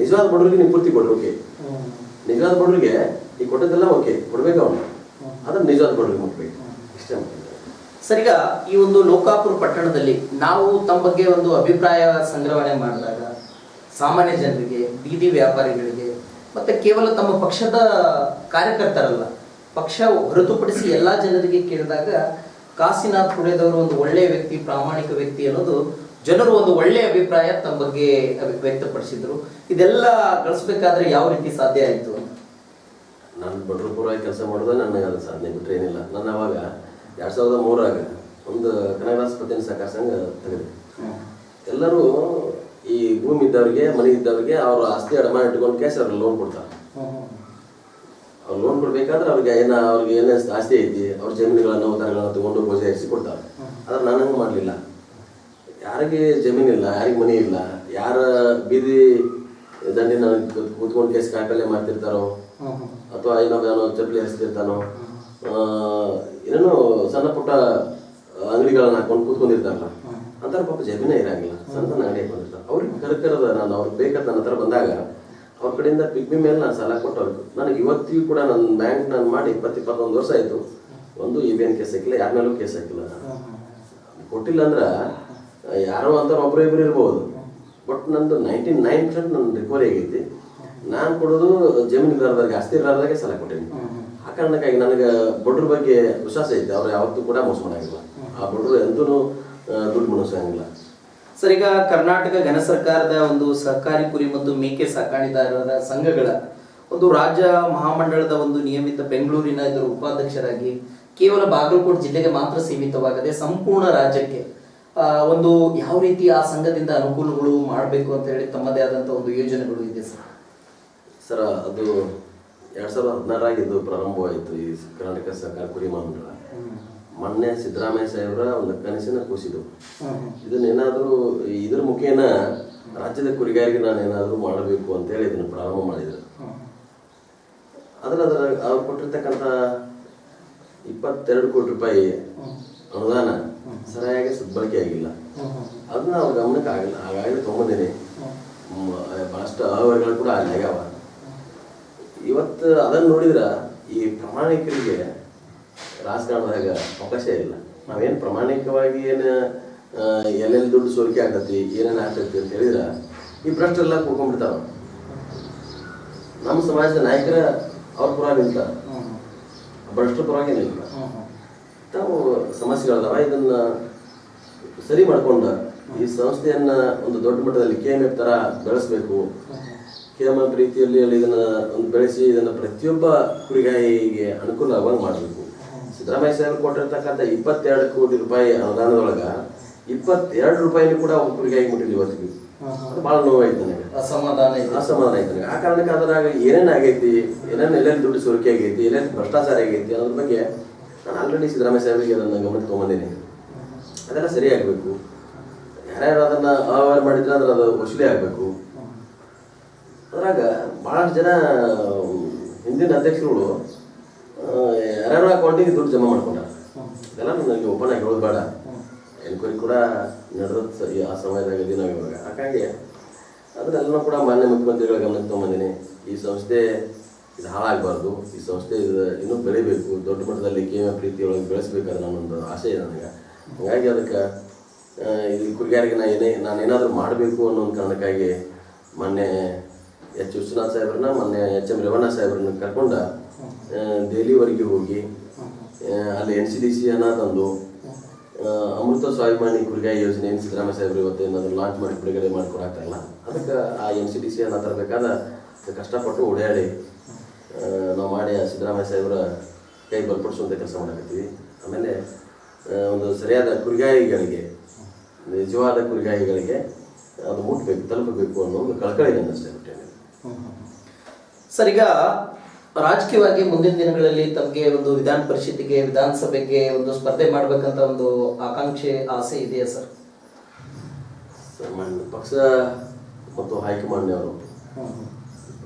ನಿಜವಾದ ಬಡವರಿಗೆ ನೀವು ಪೂರ್ತಿ ಕೊಡ್ರಿ ಓಕೆ ನಿಜವಾದ ಬಡವರಿಗೆ ಈ ಕೊಟ್ಟದ್ದೆಲ್ಲ ಓಕೆ ಕೊಡ್ಬೇಕು ಅವನು ಅದನ್ನ ನಿಜವಾದ ಬಡವರಿಗೆ ಮುಟ್ಬೇಕು. ಇಷ್ಟೇ ಸರಿಗ ಈ ಒಂದು ಲೋಕಾಪುರ ಪಟ್ಟಣದಲ್ಲಿ ನಾವು ತಮ್ಮ ಬಗ್ಗೆ ಒಂದು ಅಭಿಪ್ರಾಯ ಸಂಗ್ರಹಣೆ ಮಾಡಿದಾಗ ಸಾಮಾನ್ಯ ಜನರಿಗೆ ಬೀದಿ ವ್ಯಾಪಾರಿಗಳಿಗೆ ಮತ್ತೆ ಕೇವಲ ತಮ್ಮ ಪಕ್ಷದ ಕಾರ್ಯಕರ್ತರಲ್ಲ. ಪಕ್ಷ ಹೊರತುಪಡಿಸಿ ಎಲ್ಲ ಜನರಿಗೆ ಕೇಳಿದಾಗ ಕಾಶಿನಾಥ್ ಪುಣೆದವರು ಒಂದು ಒಳ್ಳೆಯ ವ್ಯಕ್ತಿ ಪ್ರಾಮಾಣಿಕ ವ್ಯಕ್ತಿ ಅನ್ನೋದು ಜನರು ಒಂದು ಒಳ್ಳೆಯ ಅಭಿಪ್ರಾಯ ತಮ್ಮ ಬಗ್ಗೆ ವ್ಯಕ್ತಪಡಿಸಿದರು. ಇದೆಲ್ಲ ಗಳಿಸ್ಬೇಕಾದ್ರೆ ಯಾವ ರೀತಿ ಸಾಧ್ಯ ಆಯಿತು? ನಾನು ಬಡ್ರಪುರ ಕೆಲಸ ಮಾಡೋದೇ ನನಗೆ ಅದು ಸಾಧನೆ ಬಿಟ್ಟರೆ ಏನಿಲ್ಲ. ನಾನು ಅವಾಗ ಎರಡು ಸಾವಿರದ ಮೂರಾಗ ಒಂದು ಕನ್ನಡ ಆಸ್ಪತ್ರೆ ಸಹಕಾರ ಸಂಘ ತೆಗೆದೆ ಎಲ್ಲರೂ ಈ ಭೂಮಿ ಇದ್ದವ್ರಿಗೆ, ಮನೆ ಇದ್ದವ್ರಿಗೆ ಅವ್ರ ಆಸ್ತಿ ಅಡಮಾನ ಇಟ್ಕೊಂಡು ಕೇಸ್ ಅವ್ರಿಗೆ ಲೋನ್ ಕೊಡ್ತಾರೆ. ಅವ್ರು ಲೋನ್ ಕೊಡ್ಬೇಕಾದ್ರೆ ಅವ್ರಿಗೆ ಏನ ಅವ್ರಿಗೆ ಏನೇ ಆಸ್ತಿ ಐತಿ, ಅವ್ರ ಜಮೀನುಗಳನ್ನು ಉತ್ತರಗಳನ್ನ ತಗೊಂಡು ಪೂಜೆ ಹರಿಸಿ ಕೊಡ್ತಾರೆ. ಆದ್ರೆ ನಾನು ಹಂಗೆ ಮಾಡಲಿಲ್ಲ. ಯಾರಿಗೆ ಜಮೀನಿಲ್ಲ ಯಾರಿಗೆ ಮನೆ ಇಲ್ಲ, ಯಾರ ಬೀದಿ ದಂಡಿನ ಕೂತ್ಕೊಂಡು ಕೇಸ್ ಕಾಯಿಪಲ್ಲೆ ಮಾಡ್ತಿರ್ತಾರೋ, ಅಥವಾ ಏನೋ ಏನೋ ಚಪ್ಪಲಿ ಹರಿಸ್ತಿರ್ತಾನೋ ಏನೇನೋ ಸಣ್ಣ ಪುಟ್ಟ ಅಂಗಡಿಗಳನ್ನ ಹಾಕೊಂಡು ಕೂತ್ಕೊಂಡಿರ್ತಾರಲ್ಲ ಅಂತಾರೆ ಪಾಪ ಜಮೀನೇ ಇರಂಗಿಲ್ಲ. ಸಣ್ಣ ಸಣ್ಣ ಅಂಗಡಿ ಅವ್ರಿಗೆ ಕರ್ಕರದ ನಾನು ಅವ್ರಿಗೆ ಬೇಕಾದ ನನ್ನ ಹತ್ರ ಬಂದಾಗ, ಅವ್ರ ಕಡೆಯಿಂದ ಪಿಗ್ಮಿ ಮೇಲೆ ನಾನು ಸಾಲ ಕೊಟ್ಟವ್ರು. ನನಗೆ ಇವತ್ತಿಗೂ ಕೂಡ ನನ್ನ ಬ್ಯಾಂಕ್ ನಾನು ಮಾಡಿ ಇಪ್ಪತ್ತು ಇಪ್ಪತ್ತೊಂದು ವರ್ಷ ಆಯಿತು. ಒಂದು ಇ ಬಿ ಎನ್ ಕೇಸ್ ಹಾಕಿಲ್ಲ, ಯಾರ ಮೇಲೂ ಕೇಸ್ ಹಾಕಿಲ್ಲ ಕೊಟ್ಟಿಲ್ಲ ಅಂದ್ರೆ, ಯಾರೋ ಅಂತ ಒಬ್ಬರು ಇಬ್ಬರು ಇರ್ಬೋದು. ಬಟ್ ನಂದು ನೈಂಟಿ ನೈನ್ ಪರ್ಸೆಂಟ್ ನನ್ನ ರಿಕವರಿ ಆಗೈತಿ. ನಾನು ಕೊಡೋದು ಜಮೀನು ಇಲ್ಲಾರ್ದಾಗ ಆಸ್ತಿ ಇರಲಾರ್ದಾಗೆ ಸಾಲ ಕೊಟ್ಟೀನಿ. ಆ ಕಾರಣಕ್ಕಾಗಿ ನನಗೆ ಬಡ್ರ ಬಗ್ಗೆ ವಿಶ್ವಾಸ ಐತೆ. ಅವ್ರು ಯಾವತ್ತೂ ಕೂಡ ಮೋಸ ಮಾಡಂಗಿಲ್ಲ. ಆ ಬಡ್ರು ಎಂದೂ ದುಡ್ಡು ಮುಣಿಸಂಗಿಲ್ಲ ಸರ್ ಕರ್ನಾಟಕ ಘನ ಸರ್ಕಾರದ ಒಂದು ಸಹಕಾರಿ ಕುರಿ ಮತ್ತು ಮೇಕೆ ಸಾಕಾಣಿದಾರರ ಸಂಘಗಳ ಒಂದು ರಾಜ್ಯ ಮಹಾಮಂಡಳದ ಒಂದು ನಿಯಮಿತ ಬೆಂಗಳೂರಿನ ಇದರ ಉಪಾಧ್ಯಕ್ಷರಾಗಿ ಕೇವಲ ಬಾಗಲಕೋಟೆ ಜಿಲ್ಲೆಗೆ ಮಾತ್ರ ಸೀಮಿತವಾಗದೆ ಸಂಪೂರ್ಣ ರಾಜ್ಯಕ್ಕೆ ಒಂದು ಯಾವ ರೀತಿ ಆ ಸಂಘದಿಂದ ಅನುಕೂಲಗಳು ಮಾಡಬೇಕು ಅಂತ ಹೇಳಿ ತಮ್ಮದೇ ಆದಂತ ಒಂದು ಯೋಜನೆಗಳು ಇದೆ ಸರ್? ಸರ್, ಅದು ಎರಡು ಸಾವಿರದ ಹದಿನಾರಾಗಿದ್ದು ಪ್ರಾರಂಭವಾಯಿತು ಈ ಕರ್ನಾಟಕ ಸರ್ಕಾರ ಕುರಿ ಮಹಾಮಂಡಳ. ಮೊನ್ನೆ ಸಿದ್ದರಾಮಯ್ಯ ಸಾಹೇಬರ ಒಂದು ಕನಸಿನ ಕೂಸಿದ್ರು ಇದನ್ನೇನಾದರೂ ಇದ್ರ ಮುಖೇನ ರಾಜ್ಯದ ಕುರಿಗಾರಿಗೆ ನಾನು ಏನಾದರೂ ಮಾಡಬೇಕು ಅಂತೇಳಿ ಇದನ್ನು ಪ್ರಾರಂಭ ಮಾಡಿದ್ರು. ಆದ್ರೆ ಅದರ ಅವ್ರು ಕೊಟ್ಟಿರ್ತಕ್ಕಂಥ ಇಪ್ಪತ್ತೆರಡು ಕೋಟಿ ರೂಪಾಯಿ ಅನುದಾನ ಸರಿಯಾಗಿ ಸದ್ಬಳಕೆ ಆಗಿಲ್ಲ. ಅದನ್ನ ಅವ್ರ ಗಮನಕ್ಕೆ ಆಗಿಲ್ಲ ಹಾಗಾಗಿ ತೊಗೊಂಡಿನಿ ಭಾಳಷ್ಟು ಅಹವಾಲುಗಳು ಕೂಡ ಅಲ್ಲಿ ಆಗ್ಯಾವ. ಇವತ್ತು ಅದನ್ನು ನೋಡಿದ್ರೆ ಈ ಪ್ರಾಮಾಣಿಕರಿಗೆ ರಾಜಕಾರಣದಾಗ ಅವಕಾಶ ಇಲ್ಲ. ನಾವೇನು ಪ್ರಾಮಾಣಿಕವಾಗಿ ಏನು ಎಲ್ಲೆಲ್ಲಿ ದುಡ್ಡು ಸೋರಿಕೆ ಆಗತ್ತಿ, ಏನೇನು ಆಗ್ತೈತಿ ಅಂತ ಹೇಳಿದ್ರೆ ಈ ಭ್ರಷ್ಟರೆಲ್ಲ ಕೂಡ್ಕೊಂಡ್ಬಿಡ್ತಾವ ನಮ್ಮ ಸಮಾಜದ ನಾಯಕರ ಅವ್ರ ಪುರ ನಿಲ್ತಾರ ಭ್ರಷ್ಟರ ನಿಲ್ತಾರೆ ತಾವು ಸಮಸ್ಯೆಗಳದಾವ, ಇದನ್ನ ಸರಿ ಮಾಡ್ಕೊಂಡ ಈ ಸಂಸ್ಥೆಯನ್ನ ಒಂದು ದೊಡ್ಡ ಮಟ್ಟದಲ್ಲಿ ಕೆ ಎಂ ಎಫ್ ತರ ಬೆಳೆಸಬೇಕು. ಕೆ ಎಂ ಎಫ್ ರೀತಿಯಲ್ಲಿ ಇದನ್ನ ಒಂದು ಬೆಳೆಸಿ, ಇದನ್ನ ಪ್ರತಿಯೊಬ್ಬ ಕುರಿಗಾಯಿಗೆ ಅನುಕೂಲ ಆಗುವಂಗೆ ಮಾಡಬೇಕು. ಸಿದ್ದರಾಮಯ್ಯ ಸಾಹೇಬ್ ಕೊಟ್ಟಿರ್ತಕ್ಕಂಥ ಇಪ್ಪತ್ತೆರಡು ಕೋಟಿ ರೂಪಾಯಿ ಅನುದಾನದೊಳಗ ಇಪ್ಪತ್ತೆರಡು ರೂಪಾಯಿನೂ ಕೂಡ ಒಬ್ಬರಿಗೆ ಆಗಿಬಿಟ್ಟಿಲ್ಲ ಇವತ್ತಿಗೆ. ಅದು ಭಾಳ ನೋವಾಯ್ತು ನನಗೆ. ಅಸಮಾಧಾನ ಇದೆ. ಅಸಮಾಧಾನ ಆಯ್ತು ನನಗೆ. ಆ ಕಾರಣಕ್ಕೆ ಅದರಾಗ ಏನೇನು ಆಗೈತಿ ಏನೇನು ಎಲ್ಲೆಲ್ಲಿ ದುಡ್ಡು ಸೋರಿಕೆ ಆಗೈತಿ ಎಲ್ಲೆಲ್ಲಿ ಭ್ರಷ್ಟಾಚಾರ ಆಗೈತಿ ಅನ್ನೋದ್ರ ಬಗ್ಗೆ ನಾನು ಆಲ್ರೆಡಿ ಸಿದ್ದರಾಮಯ್ಯ ಸಾಹೇಬ್ಗೆ ಅದನ್ನು ಗಮನಕ್ಕೆ ತೊಗೊಂಡಿದ್ದೀನಿ ಅದೆಲ್ಲ ಸರಿ ಆಗಬೇಕು. ಯಾರ್ಯಾರು ಅದನ್ನು ಅವ್ಯವಹಾರ ಮಾಡಿದ್ರೆ ಅಂದ್ರೆ ಅದು ವಸೂಲಿ ಆಗಬೇಕು. ಅದ್ರಾಗ ಭಾಳಷ್ಟು ಜನ ಹಿಂದಿನ ಅಧ್ಯಕ್ಷರುಗಳು ಯಾರ್ಯಾರು ಅಕೌಂಟಿಗೆ ದುಡ್ಡು ಜಮಾ ಮಾಡ್ಕೊಂಡಾರ? ಇದೆಲ್ಲ ನನಗೆ ಓಪನ್ ಆಗಿ ಹೇಳೋದು ಬೇಡ ಎನ್ಕ್ವೈರಿ ಕೂಡ ನಡೆದ ಆ ಸಮಯದಾಗ ದಿನ ಇವಾಗ. ಹಾಗಾಗಿ ಅದನ್ನೆಲ್ಲ ಕೂಡ ಮಾನ್ಯ ಮುಖ್ಯಮಂತ್ರಿಗಳ ಗಮನಕ್ಕೆ ತೊಗೊಂಬಂದಿನಿ. ಈ ಸಂಸ್ಥೆ ಇದು ಹಾಳಾಗಬಾರ್ದು. ಈ ಸಂಸ್ಥೆ ಇದು ಇನ್ನೂ ಬೆಳಿಬೇಕು. ದೊಡ್ಡ ಮಟ್ಟದಲ್ಲಿ ಕೆ ಪ್ರೀತಿಯೊಳಗೆ ಬೆಳೆಸ್ಬೇಕಾದ್ರೆ ನನ್ನೊಂದು ಆಸೆ ಇದೆ ನನಗೆ. ಹಾಗಾಗಿ ಅದಕ್ಕೆ ಇಲ್ಲಿ ಕುರಿಗಾರಿಗೆ ನಾನು ಏನೇ ನಾನು ಏನಾದರೂ ಮಾಡಬೇಕು ಅನ್ನೋ ಒಂದು ಕಾರಣಕ್ಕಾಗಿ ಮೊನ್ನೆ ಎಚ್. ವಿಶ್ವನಾಥ್ ಸಾಹೇಬ್ರನ್ನ, ಮೊನ್ನೆ ಎಚ್. ಎಂ. ರೇವಣ್ಣ ಸಾಹೇಬ್ರನ್ನ ಕರ್ಕೊಂಡು ದೆಹಲಿವರೆಗೆ ಹೋಗಿ ಅಲ್ಲಿ ಎನ್ ಸಿ ಡಿ ಸಿ ಅನ್ನ ತಂದು ಅಮೃತ ಸ್ವಾಭಿಮಾನಿ ಕುರಿಗಾಯಿ ಯೋಜನೆ ಏನು ಸಿದ್ದರಾಮಯ್ಯ ಸಾಹೇಬ್ರು ಇವತ್ತು ಏನಾದರೂ ಲಾಂಚ್ ಮಾಡಿ ಬಿಡುಗಡೆ ಮಾಡಿಕೊಡಾಕ್ತಾರಲ್ಲ ಅದಕ್ಕೆ ಆ ಎನ್ ಸಿ ಡಿ ಸಿ ಅನ್ನ ತರಬೇಕಾದ ಕಷ್ಟಪಟ್ಟು ಓಡಾಡಿ ನಾವು ಮಾಡಿ ಆ ಸಿದ್ದರಾಮಯ್ಯ ಸಾಹೇಬ್ರ ಕೈ ಬಲಪಡಿಸುವಂಥ ಕೆಲಸ ಮಾಡಕತ್ತೀವಿ. ಆಮೇಲೆ ಒಂದು ಸರಿಯಾದ ಕುರಿಗಾಯಿಗಳಿಗೆ, ನಿಜವಾದ ಕುರಿಗಾಯಿಗಳಿಗೆ ಅದು ಮುಟ್ಟಬೇಕು ತಲುಪಬೇಕು ಅನ್ನೋ ಒಂದು ಕಳಕಳಿ ನನ್ನ ಬಿಟ್ಟೆ ಸರ್, ಈಗ ರಾಜಕೀಯವಾಗಿ ಮುಂದಿನ ದಿನಗಳಲ್ಲಿ ತಮಗೆ ಒಂದು ವಿಧಾನ ಪರಿಷತ್ತಿಗೆ ವಿಧಾನಸಭೆಗೆ ಒಂದು ಸ್ಪರ್ಧೆ ಮಾಡಬೇಕಂತ ಒಂದು ಆಕಾಂಕ್ಷೆ ಆಸೆ ಇದೆಯಾ ಸರ್? ಸಾಮಾನ್ಯ ಪಕ್ಷ ಮತ್ತು ಹೈಕಮಾಂಡ್ನವರು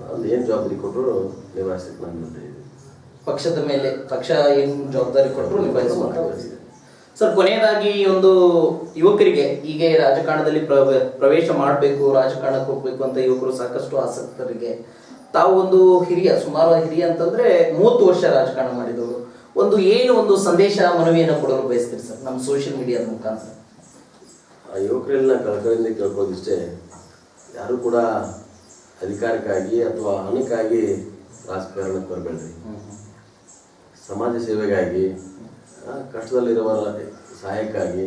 ಅಲ್ಲಿ ಏನು ಜವಾಬ್ದಾರಿ ಕೊಟ್ಟರು ನಿಭಾಯಿಸಲಿಕ್ಕೆ ನಾನು ಮುಂದೆ ಪಕ್ಷದ ಮೇಲೆ ಪಕ್ಷ ಏನು ಜವಾಬ್ದಾರಿ ಕೊಟ್ಟರು ನಿಭಾಯಿಸಬೇಕು ಸರ್ ಕೊನೆಯದಾಗಿ ಒಂದು ಯುವಕರಿಗೆ ಹೀಗೆ ರಾಜಕಾರಣದಲ್ಲಿ ಪ್ರ- ಪ್ರವೇಶ ಮಾಡಬೇಕು ರಾಜಕಾರಣಕ್ಕೆ ಹೋಗ್ಬೇಕು ಅಂತ ಯುವಕರು ಸಾಕಷ್ಟು ಆಸಕ್ತರಿಗೆ ತಾವು ಒಂದು ಹಿರಿಯ, ಸುಮಾರು ಹಿರಿಯ ಅಂತಂದ್ರೆ ಮೂವತ್ತು ವರ್ಷ ರಾಜಕಾರಣ ಮಾಡಿದವರು. ಒಂದು ಏನು ಒಂದು ಸಂದೇಶ, ಮನವಿಯನ್ನು ಕೊಡಲು ಬಯಸ್ತೀರಿ ಸರ್, ನಮ್ಮ ಸೋಷಿಯಲ್ ಮೀಡಿಯಾದ ಮುಖಾಂತರ? ಆ ಯುವಕರೆಲ್ಲ ಕಳ್ಕೊಂಡು ಕೇಳ್ಕೊಂಡಿಷ್ಟೇ ಯಾರು ಕೂಡ ಅಧಿಕಾರಕ್ಕಾಗಿ ಅಥವಾ ಹಣಕ್ಕಾಗಿ ರಾಜಕಾರಣಕ್ಕೆ ಬರಬೇಡ್ರಿ. ಸಮಾಜ ಸೇವೆಗಾಗಿ ಕಷ್ಟದಲ್ಲಿರುವ ಸಹಾಯಕ್ಕಾಗಿ,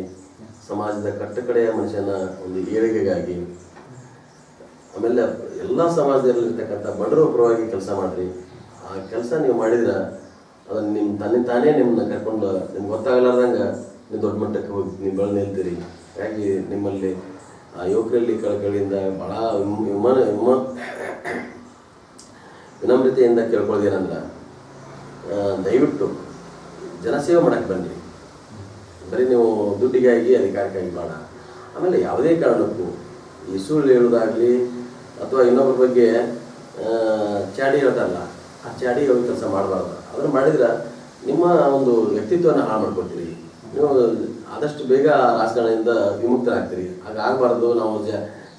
ಸಮಾಜದ ಕಟ್ಟಕಡೆಯ ಮನುಷ್ಯನ ಒಂದು ಏಳಿಗೆಗಾಗಿ, ಆಮೇಲೆ ಎಲ್ಲ ಸಮಾಜದಲ್ಲಿರ್ತಕ್ಕಂಥ ಬಡರು ಪರವಾಗಿ ಕೆಲಸ ಮಾಡ್ರಿ. ಆ ಕೆಲಸ ನೀವು ಮಾಡಿದ್ರೆ ಅದನ್ನು ನಿಮ್ಮ ತನ್ನಿ ತಾನೇ ನಿಮ್ಮನ್ನ ಕರ್ಕೊಂಡು ನಿಮ್ಗೆ ಗೊತ್ತಾಗಲಾರ್ದಂಗೆ ನೀವು ದೊಡ್ಡ ಮಟ್ಟಕ್ಕೆ ಹೋಗಿ ನೀವು ಬೆಳೆ ನಿಲ್ತೀರಿ. ಹಾಗಾಗಿ ನಿಮ್ಮಲ್ಲಿ ಆ ಯುವಕರಲ್ಲಿ ಕಳಕಳಿಯಿಂದ ಭಾಳ ವಿಮ ವಿಮಾನ ವಿಮ ವಿನಮ್ರತೆಯಿಂದ ಕೇಳ್ಕೊಳ್ಳೋದೇನಂದ್ರೆ ಆ, ದಯವಿಟ್ಟು ಜನಸೇವೆ ಮಾಡಕ್ಕೆ ಬನ್ನಿ. ಬರೀ ನೀವು ದುಡ್ಡಿಗಾಗಿ ಅಧಿಕಾರಕ್ಕಾಗಿ ಬೇಡ. ಆಮೇಲೆ ಯಾವುದೇ ಕಾರಣಕ್ಕೂ ಈ ಸುಳ್ಳು ಹೇಳೋದಾಗಲಿ ಅಥವಾ ಇನ್ನೊಬ್ಬರ ಬಗ್ಗೆ ಚಾಡಿ ಹೇಳ್ತಾರಲ್ಲ ಆ ಚಾಡಿ ಹೋಗಿ ಕೆಲಸ ಮಾಡಬಾರ್ದು. ಅದನ್ನು ಮಾಡಿದ್ರೆ ನಿಮ್ಮ ಒಂದು ವ್ಯಕ್ತಿತ್ವನ ಹಾಳು ಮಾಡ್ಕೊತೀರಿ ನೀವು ಆದಷ್ಟು ಬೇಗ ರಾಜಕಾರಣದಿಂದ ವಿಮುಕ್ತರಾಗ್ತೀರಿ. ಹಾಗಾಗಬಾರ್ದು ನಾವು ಜ,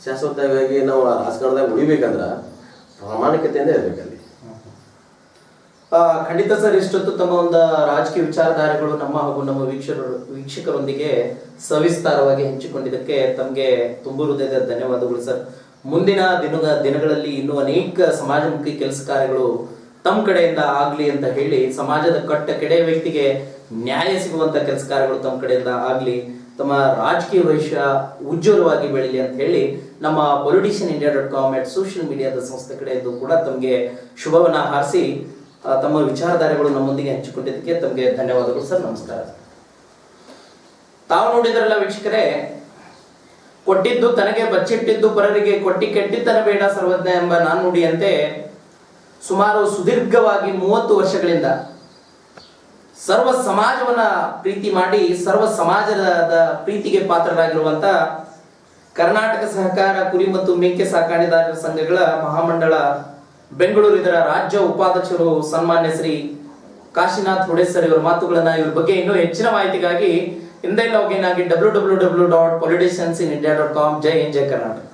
ಶಾಶ್ವತವಾಗಿ ನಾವು ರಾಜಕಾರಣದಾಗ ಉಳಿಬೇಕಂದ್ರೆ ಪ್ರಾಮಾಣಿಕತೆಯಿಂದ ಇರಬೇಕಲ್ಲಿ. ಖಂಡಿತ ಸರ್, ಇಷ್ಟೊತ್ತು ತಮ್ಮ ಒಂದು ರಾಜಕೀಯ ವಿಚಾರಧಾರೆಗಳು ನಮ್ಮ ಹಾಗೂ ನಮ್ಮ ವೀಕ್ಷಕರು, ವೀಕ್ಷಕರೊಂದಿಗೆ ಸವಿಸ್ತಾರವಾಗಿ ಹಂಚಿಕೊಂಡಿದ್ದಕ್ಕೆ ತಮಗೆ ತುಂಬು ಹೃದಯದ ಧನ್ಯವಾದಗಳು ಸರ್. ಮುಂದಿನ ದಿನ ದಿನಗಳಲ್ಲಿ ಇನ್ನೂ ಅನೇಕ ಸಮಾಜಮುಖಿ ಕೆಲಸ ಕಾರ್ಯಗಳು ತಮ್ಮ ಕಡೆಯಿಂದ ಆಗ್ಲಿ ಅಂತ ಹೇಳಿ ಸಮಾಜದ ಕಟ್ಟ ಕೆಡೆ ವ್ಯಕ್ತಿಗೆ ನ್ಯಾಯ ಸಿಗುವಂತ ಕೆಲಸ ಕಾರ್ಯಗಳು ತಮ್ಮ ಕಡೆಯಿಂದ ಆಗ್ಲಿ, ತಮ್ಮ ರಾಜಕೀಯ ಭವಿಷ್ಯ ಉಜ್ವಲವಾಗಿ ಬೆಳೀಲಿ ಅಂತ ಹೇಳಿ ನಮ್ಮ politician India dot com social ಮೀಡಿಯಾದ ಸಂಸ್ಥೆ ಕಡೆಯಿಂದ ಕೂಡ ತಮಗೆ ಶುಭವನ್ನ ಹಾರಿಸಿ ತಮ್ಮ ವಿಚಾರಧಾರೆಗಳು ನಮ್ಮೊಂದಿಗೆ ಹಂಚಿಕೊಂಡಿದ್ದಕ್ಕೆ ತಮಗೆ ಧನ್ಯವಾದಗಳು ಸರ್. ನಮಸ್ಕಾರ. ತಾವು ನೋಡಿದ್ರಲ್ಲ ವೀಕ್ಷಕರೇ ಕೊಟ್ಟಿದ್ದು ತನಗೆ ಬಚ್ಚಿಟ್ಟಿದ್ದು ಪರರಿಗೆ ಕೊಟ್ಟಿ ಕೆಟ್ಟಿದ್ದನ ಬೇಡ ಸರ್ವಜ್ಞ ಎಂಬ ನಾನುಡಿಯಂತೆ ಸುಮಾರು ಸುದೀರ್ಘವಾಗಿ ಮೂವತ್ತು ವರ್ಷಗಳಿಂದ ಸರ್ವ ಸಮಾಜವನ್ನ ಪ್ರೀತಿ ಮಾಡಿ ಸರ್ವ ಸಮಾಜದ ಪ್ರೀತಿಗೆ ಪಾತ್ರರಾಗಿರುವಂತ ಕರ್ನಾಟಕ ಸಹಕಾರ ಕುರಿ ಮತ್ತು ಮೇಕೆ ಸಾಕಾಣೆದಾರರ ಸಂಘಗಳ ಮಹಾಮಂಡಳ ಬೆಂಗಳೂರು ಇದರ ರಾಜ್ಯ ಉಪಾಧ್ಯಕ್ಷರು ಸನ್ಮಾನ್ಯ ಶ್ರೀ ಕಾಶಿನಾಥ್ ಹೊಡೆಸರ್ ಇವರ ಮಾತುಗಳನ್ನ ಇವ್ರ ಬಗ್ಗೆ ಇನ್ನೂ ಹೆಚ್ಚಿನ ಮಾಹಿತಿಗಾಗಿ ಹಿಂದೆ ಲಾಗಿನ್ ಆಗಿ W W W dot politicians in India dot com ಜೈ ಹಿಂದ್ ಜೈ ಕರ್ನಾಟಕ